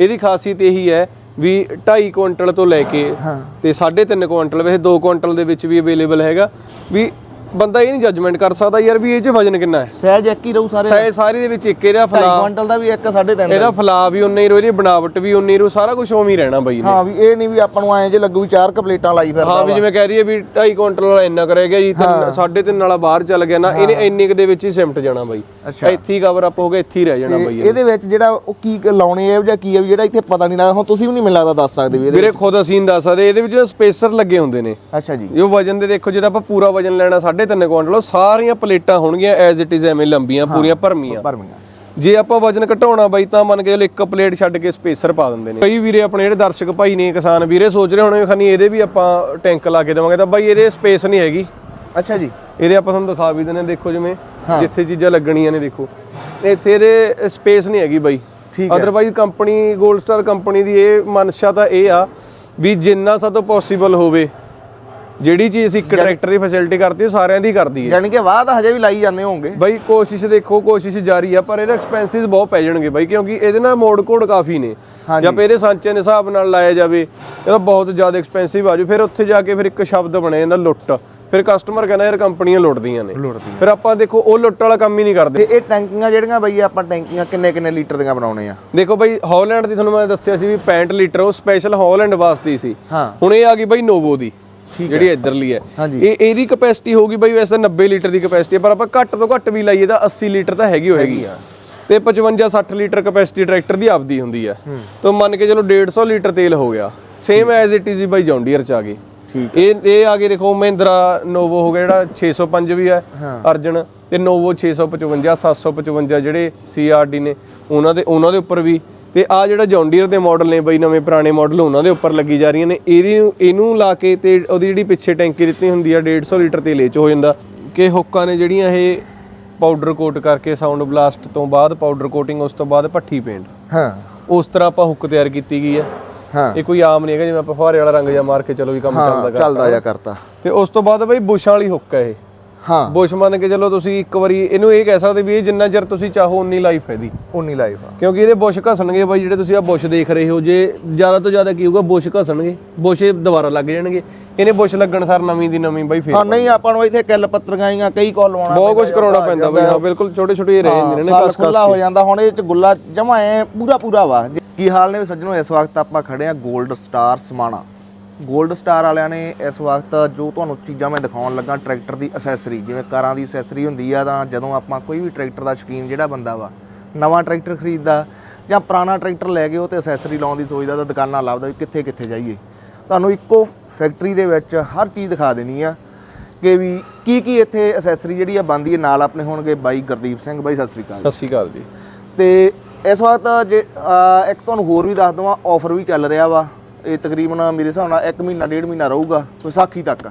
ਇਹਦੀ ਖਾਸੀਅਤ ਇਹੀ ਹੈ ਵੀ 2.5 ਕੁਇੰਟਲ ਤੋਂ ਲੈ ਕੇ ਹਾਂ। ਤੇ 3.5 ਕੁਇੰਟਲ ਵੈਸੇ 2 ਕੁਇੰਟਲ ਦੇ ਵਿੱਚ ਵੀ ਅਵੇਲੇਬਲ ਹੈਗਾ ਵੀ ਬੰਦਾ ਇਹ ਨਹੀਂ ਜੱਜਮੈਂਟ ਕਰ ਸਕਦਾ ਯਾਰ ਵੀ ਇਹ 'ਚ ਵਜਨ ਕਿੰਨਾ ਹੈ। ਸਹਿਜ ਇੱਕ ਹੀ ਰਹੂ ਸਾਰੇ ਸਾਇ ਸਾਰੀ ਦੇ ਵਿੱਚ ਇੱਕ ਇਹਦਾ 2.5 ਫਲਾ ਕੁਇੰਟਲ ਦਾ ਵੀ ਇੱਕ 3.5 ਇਹਦਾ ਫਲਾ ਵੀ ਉਨਾ ਹੀ ਰੋ ਇਹਦੀ ਬਣਾਵਟ ਵੀ ਉਨੀ ਰੂ ਸਾਰਾ ਕੁਝ ਉਵੇਂ ਹੀ ਰਹਿਣਾ ਬਾਈ ਨੇ ਹਾਂ ਵੀ ਇਹ ਨਹੀਂ ਵੀ ਆਪਾਂ ਨੂੰ ਐਂ ਜੇ ਲੱਗੂ ਵੀ ਚਾਰ ਕ ਪਲੇਟਾਂ ਲਾਈ ਫਿਰਦਾ ਹਾਂ ਵੀ ਜਿਵੇਂ ਕਹਿ ਰਹੀ ਹੈ ਵੀ 2.5 ਕੁਇੰਟਲ ਵਾਲਾ ਇੰਨਾ ਕਰੇਗਾ ਜੀ 3.5 ਵਾਲਾ ਬਾਹਰ ਚੱਲ ਗਿਆ ਨਾ ਇਹਨੇ ਇੰਨੇ ਕੁ ਦੇ ਵਿੱਚ ਹੀ ਸਿਮਟ ਜਾਣਾ ਬਾਈ। ਅੱਛਾ। ਇੱਥੇ ਹੀ ਕਵਰ ਅਪ ਹੋ ਗਿਆ ਇੱਥੇ ਹੀ ਰਹਿ ਜਾਣਾ ਬਾਈ ਇਹਦੇ ਵਿੱਚ ਜਿਹੜਾ ਉਹ ਕੀ ਲਾਉਣੇ ਆ ਜਾਂ ਕੀ ਆ ਵੀ ਜਿਹੜਾ ਇੱਥੇ ਪਤਾ ਨਹੀਂ ਲੱਗਦਾ ਹੁਣ ਤੁਸੀਂ ਵੀ ਨਹੀਂ ਮੈਨੂੰ ਲੱਗਦਾ ਦੱਸ ਸਕਦੇ ਵੀ ਵੀਰੇ ਖੁਦ ਅਸੀਂ ਦੱਸ ਸਕਦੇ ਇਹਦੇ ਵਿੱਚ ਸਪੇਸਰ ਲੱਗੇ ਹੁੰਦੇ ਨੇ। ਅੱਛਾ ਜੀ। ਵਜਨ ਦੇ ਦੇਖੋ ਜੇ ਤਾਂ ਆਪਾਂ ਪੂਰਾ ਵਜਨ ਲੈਣਾ 3.5 ਕੁਇੰਟਲ ਸਾਰੀਆਂ ਪਲੇਟਾਂ ਹੋਣਗੀਆਂ ਐਜ਼ ਇਟ ਇਜ਼ ਐਵੇਂ ਲੰਬੀਆਂ ਪੂਰੀਆਂ ਭਰਮੀਆਂ। ਭਰਮੀਆਂ। ਜੇ ਆਪਾਂ ਵਜਨ ਘਟਾਉਣਾ ਬਾਈ ਤਾਂ ਮੰਨ ਕੇ ਚਲੋ ਇੱਕ ਪਲੇਟ ਛੱਡ ਕੇ ਸਪੇਸਰ ਪਾ ਦਿੰਦੇ ਨੇ। ਕਈ ਵੀਰੇ ਆਪਣੇ ਜਿਹੜੇ ਦਰਸ਼ਕ ਭਾਈ ਨੇ ਕਿਸਾਨ ਵੀਰੇ ਸੋਚ ਰਹੇ ਹੋਣੇ ਖਨੀ ਇਹਦੇ ਵੀ ਆਪਾਂ ਟੈਂਕ ਲਾ ਕੇ ਦੇਵਾਂਗੇ। ਤਾਂ ਬਾਈ ਇਹਦੇ ਸਪੇਸ ਨਹੀਂ ਹੈਗੀ। ਅੱਛਾ ਜੀ। ਇਹਦੇ ਆਪਾਂ ਤੁਹਾਨੂੰ ਦਿਖਾ ਵੀ ਦਿੰਦੇ ਦੇਖੋ ਜਿਵੇਂ ਜਿੱਥੇ ਚੀਜ਼ਾਂ ਲੱਗਣੀਆਂ ਨੇ ਦੇਖੋ। ਇੱਥੇ ਇਹਦੇ ਸਪੇਸ ਨਹੀਂ ਹੈਗੀ ਬਾਈ। ਠੀਕ ਹੈ। ਅਦਰਵਾਈਜ਼ ਕੰਪਨੀ 골ਡ ਸਟਾਰ ਕੰਪਨੀ ਦੀ ਇਹ ਮਨਸ਼ਾ ਤਾਂ ਇਹ ਆ ਵੀ ਜਿੰਨਾ ਸਾਤੋਂ ਪੋਸੀਬਲ ਹੋਵੇ। ਜਿਹੜੀ ਚੀਜ਼ ਇੱਕ ਟਰੈਕਟਰ ਦੀ ਫੈਸਿਲਿਟੀ ਕਰਦੀ ਹੈ ਸਾਰਿਆਂ ਦੀ ਕਰਦੀ ਹੈ। ਯਾਨੀ ਕਿ ਵਾਹ ਤਾਂ ਹਜੇ ਵੀ ਲਾਈ ਜਾਂਦੇ ਹੋਵੋਗੇ। ਬਾਈ ਕੋਸ਼ਿਸ਼ ਦੇਖੋ ਕੋਸ਼ਿਸ਼ ਜਾਰੀ ਆ ਪਰ ਇਹਦੇ ਐਕਸਪੈਂਸਿਸ ਬਹੁਤ ਪੈ ਜਾਣਗੇ ਬਾਈ ਕਿਉਂਕਿ ਇਹਦੇ ਨਾਲ ਮੋਡ ਕੋਡ ਕਾਫੀ ਨੇ। ਜਾਂ ਇਹਦੇ ਸਾਂਚੇ ਦੇ ਹਿਸਾਬ ਨਾਲ ਲਾਇਆ ਜਾਵੇ ਇਹਦਾ ਬਹੁਤ ਜ਼ਿਆਦਾ ਐਕਸਪੈਂਸਿਵ ਆਜੂ ਫਿਰ ਉੱਥੇ ਜਾ ਕੇ ਫਿਰ ਇੱਕ ਸ਼ਬਦ ਬਣੇ ਜਾਂਦਾ ਲੁੱਟ। ਫਿਰ ਕਸਟਮਰ ਕਹਿੰਦਾ ਯਾਰ ਕੰਪਨੀਆਂ ਲੁੱਟਦੀਆਂ ਨੇ। ਫਿਰ ਆਪਾਂ ਦੇਖੋ ਉਹ ਲੁੱਟ ਵਾਲਾ ਕੰਮ ਹੀ ਨਹੀਂ ਕਰਦੇ। ਤੇ ਇਹ ਟੈਂਕੀਆਂ ਜਿਹੜੀਆਂ ਬਈ ਆਪਾਂ ਟੈਂਕੀਆਂ ਕਿੰਨੇ ਕਿੰਨੇ ਲੀਟਰ ਦੀਆਂ ਬਣਾਉਣੇ ਆ? ਦੇਖੋ ਬਾਈ ਹਾਲੈਂਡ ਦੀ ਤੁਹਾਨੂੰ ਮੈਂ ਦੱਸਿਆ ਸੀ ਵੀ 65 ਲੀਟਰ ਉਹ ਸਪੈਸ਼ਲ ਹਾਲੈਂਡ ਵਾਸਤੇ ਸੀ। ਹਾਂ। ਹੁਣ ਇਹ ਆ ਗਈ ਬਾਈ ਨੋਵੋ ਦੀ। ਜਿਹੜੀ ਇੱਧਰਲੀ ਹੈ। ਇਹ ਇਹਦੀ ਕਪੈਸਿਟੀ ਹੋਊਗੀ ਬਾਈ ਵੈਸੇ ਤਾਂ 90 ਲੀਟਰ ਦੀ ਕਪੈਸਿਟੀ ਹੈ ਪਰ ਆਪਾਂ ਘੱਟ ਤੋਂ ਘੱਟ ਵੀ ਲਾਈਏ ਤਾਂ 80 ਲੀਟਰ ਤਾਂ ਹੈਗੀ ਹੋਏਗੀ। ਤੇ 55 60 ਲੀਟਰ ਕਪੈਸਿਟੀ ਟਰੈਕਟਰ ਦੀ ਆਪਦੀ ਹੁੰਦੀ ਹੈ। ਤਾਂ ਮੰਨ ਕੇ ਚਲੋ 150 ਲੀਟਰ ਤੇਲ ਹੋ ਗਿਆ। ਸੇਮ ਐਜ਼ ਇਟ ਇਜ਼ ਬਾਈ ਜੌਂਡੀਅਰ ਚ ਆ ਠੀਕ ਇਹ ਇਹ ਆ ਗਏ ਦੇਖੋ ਮਹਿੰਦਰਾ ਨੋਵੋ ਹੋ ਗਿਆ ਜਿਹੜਾ 605 ਵੀ ਹੈ ਅਰਜਨ। ਤੇ ਨੋਵੋ 655 755 ਜਿਹੜੇ ਸੀਆਰਡੀ ਨੇ ਉਹਨਾਂ ਦੇ ਉਹਨਾਂ ਦੇ ਉੱਪਰ ਵੀ ਤੇ ਆ ਜਿਹੜਾ ਜੌਂਡੀਅਰ ਦੇ ਮਾਡਲ ਨੇ ਬਈ ਨਵੇਂ ਪੁਰਾਣੇ ਮਾਡਲ ਉਹਨਾਂ ਦੇ ਉੱਪਰ ਲੱਗੀ ਜਾ ਰਹੀਆਂ ਨੇ। ਇਹਦੀ ਇਹਨੂੰ ਲਾ ਕੇ ਤੇ ਉਹਦੀ ਜਿਹੜੀ ਪਿੱਛੇ ਟੈਂਕੀ ਦਿੱਤੀ ਹੁੰਦੀ ਆ 150 ਲੀਟਰ ਤੇਲ ਇਹ ਚ ਹੋ ਜਾਂਦਾ। ਕਿ ਹੁੱਕਾਂ ਨੇ ਜਿਹੜੀਆਂ ਇਹ ਪਾਊਡਰ ਕੋਟ ਕਰਕੇ ਸਾਊਂਡ ਬਲਾਸਟ ਤੋਂ ਬਾਅਦ ਪਾਊਡਰ ਕੋਟਿੰਗ ਉਸ ਤੋਂ ਬਾਅਦ ਭੱਠੀ ਪੇਂਟ ਹਾਂ। ਉਸ ਤਰ੍ਹਾਂ ਆਪਾਂ ਹੁੱਕ ਤਿਆਰ ਕੀਤੀ ਗਈ ਹੈ ਹਾਂ। ਇਹ ਕੋਈ ਆਮ ਨਹੀਂ ਹੈਗਾ ਜਿਵੇਂ ਆਪਾਂ ਫੁਹਾਰੇ ਵਾਲਾ ਰੰਗ ਜਾਂ ਮਾਰ ਕੇ ਚਲੋ ਵੀ ਕੰਮ ਚੱਲਦਾ ਚੱਲਦਾ ਜਾ ਕਰਤਾ। ਤੇ ਉਸ ਤੋਂ ਬਾਅਦ ਬਈ ਬੁਸ਼ਾਂ ਵਾਲੀ ਹੁੱਕ ਹੈ ਇਹ। ਹਾਂ। ਬੁਸ਼ ਮੰਨ ਕੇ ਚਲੋ ਤੁਸੀਂ ਇੱਕ ਵਾਰੀ ਇਹਨੂੰ ਇਹ ਕਹਿ ਸਕਦੇ ਵੀ ਇਹ ਜਿੰਨਾ ਚਿਰ ਤੁਸੀਂ ਚਾਹੋ ਉਨੀ ਲਾਈਫ ਹੈ ਦੀ ਉਨੀ ਲਾਈਫ ਆ। ਕਿਉਂਕਿ ਇਹਦੇ ਬੁਸ਼ ਘਸਣਗੇ ਬਾਈ ਜਿਹੜੇ ਤੁਸੀਂ ਆ ਬੁਸ਼ ਦੇਖ ਰਹੇ ਹੋ ਜੇ ਜ਼ਿਆਦਾ ਤੋਂ ਜ਼ਿਆਦਾ ਕੀ ਹੋਊਗਾ ਬੁਸ਼ ਘਸਣਗੇ ਬੁਸ਼ ਦੁਬਾਰਾ ਲੱਗ ਜਾਣਗੇ। ਇਹਨੇ ਬੁਸ਼ ਲੱਗਣ ਸਾਰ ਨਵੀਂ ਦੀ ਨਵੀਂ ਬਾਈ ਫੇਰ ਹਾਂ ਨਹੀਂ ਆਪਾਂ ਨੂੰ ਇੱਥੇ ਕਿੱਲ ਪੱਤਰਗਾਈਆਂ ਕਈ ਕੋਲ ਲਵਾਉਣਾ ਬਹੁਤ ਕੁਝ ਕਰਾਉਣਾ ਪੈਂਦਾ ਬਾਈ ਹਾਂ ਬਿਲਕੁਲ ਛੋਟੇ ਛੋਟੇ ਹੀ ਰਹੇ ਜਾਂਦੇ ਨੇ ਕਸ ਕਸ ਖੁੱਲਾ ਹੋ ਜਾਂਦਾ ਹੁਣ ਇਹ ਚ ਗੁੱਲਾ ਜਮਾ ਐ ਪੂਰਾ ਪੂਰਾ ਵਾ। ਕੀ ਹਾਲ ਨੇ ਸੱਜਣੋ ਇਸ ਵਕਤ ਆਪਾਂ ਖੜੇ ਆ 골ਡ ਸਟਾਰ ਸਮਾਣਾ। 골ਡ ਸਟਾਰ ਵਾਲਿਆਂ ਨੇ ਇਸ ਵਕਤ ਜੋ ਤੁਹਾਨੂੰ ਚੀਜ਼ਾਂ ਮੈਂ ਦਿਖਾਉਣ ਲੱਗਾ ਟਰੈਕਟਰ ਦੀ ਅਸੈਸਰੀ ਜਿਵੇਂ ਕਾਰਾਂ ਦੀ ਅਸੈਸਰੀ ਹੁੰਦੀ ਆ ਤਾਂ ਜਦੋਂ ਆਪਾਂ ਕੋਈ ਵੀ ਟਰੈਕਟਰ ਦਾ ਸ਼ੌਕੀਨ ਜਿਹੜਾ ਬੰਦਾ ਵਾ ਨਵਾਂ ਟਰੈਕਟਰ ਖਰੀਦਦਾ ਜਾਂ ਪੁਰਾਣਾ ਟਰੈਕਟਰ ਲੈ ਕੇ ਉਹ ਤੇ ਅਸੈਸਰੀ ਲਾਉਣ ਦੀ ਸੋਚਦਾ ਤਾਂ ਦੁਕਾਨਾਂ ਲੱਭਦਾ ਕਿੱਥੇ ਕਿੱਥੇ ਜਾਈਏ। ਤੁਹਾਨੂੰ ਇੱਕੋ ਫੈਕਟਰੀ ਦੇ ਵਿੱਚ ਹਰ ਚੀਜ਼ ਦਿਖਾ ਦੇਣੀ ਆ ਕਿ ਵੀ ਕੀ ਕੀ ਇੱਥੇ ਅਸੈਸਰੀ ਜਿਹੜੀ ਆ ਬੰਦੀ ਹੈ ਨਾਲ ਆਪਣੇ ਹੋਣਗੇ ਬਾਈ ਗੁਰਦੀਪ ਸਿੰਘ। ਬਾਈ ਸਤਿ ਸ੍ਰੀ ਅਕਾਲ। ਸਤਿ ਸ਼੍ਰੀ ਅਕਾਲ ਜੀ। ਤੇ ਇਸ ਵਕਤ ਜੇ ਇੱਕ ਤੁਹਾਨੂੰ ਹੋਰ ਵੀ ਦੱਸ ਦਵਾਂ ਆਫਰ ਵੀ ਚੱਲ ਰਿਹਾ ਵਾ। ਇਹ ਤਕਰੀਬਨ ਮੇਰੇ ਹਿਸਾਬ ਨਾਲ 1 ਮਹੀਨਾ ਡੇਢ ਮਹੀਨਾ ਰਹੂਗਾ ਵਿਸਾਖੀ ਤੱਕ।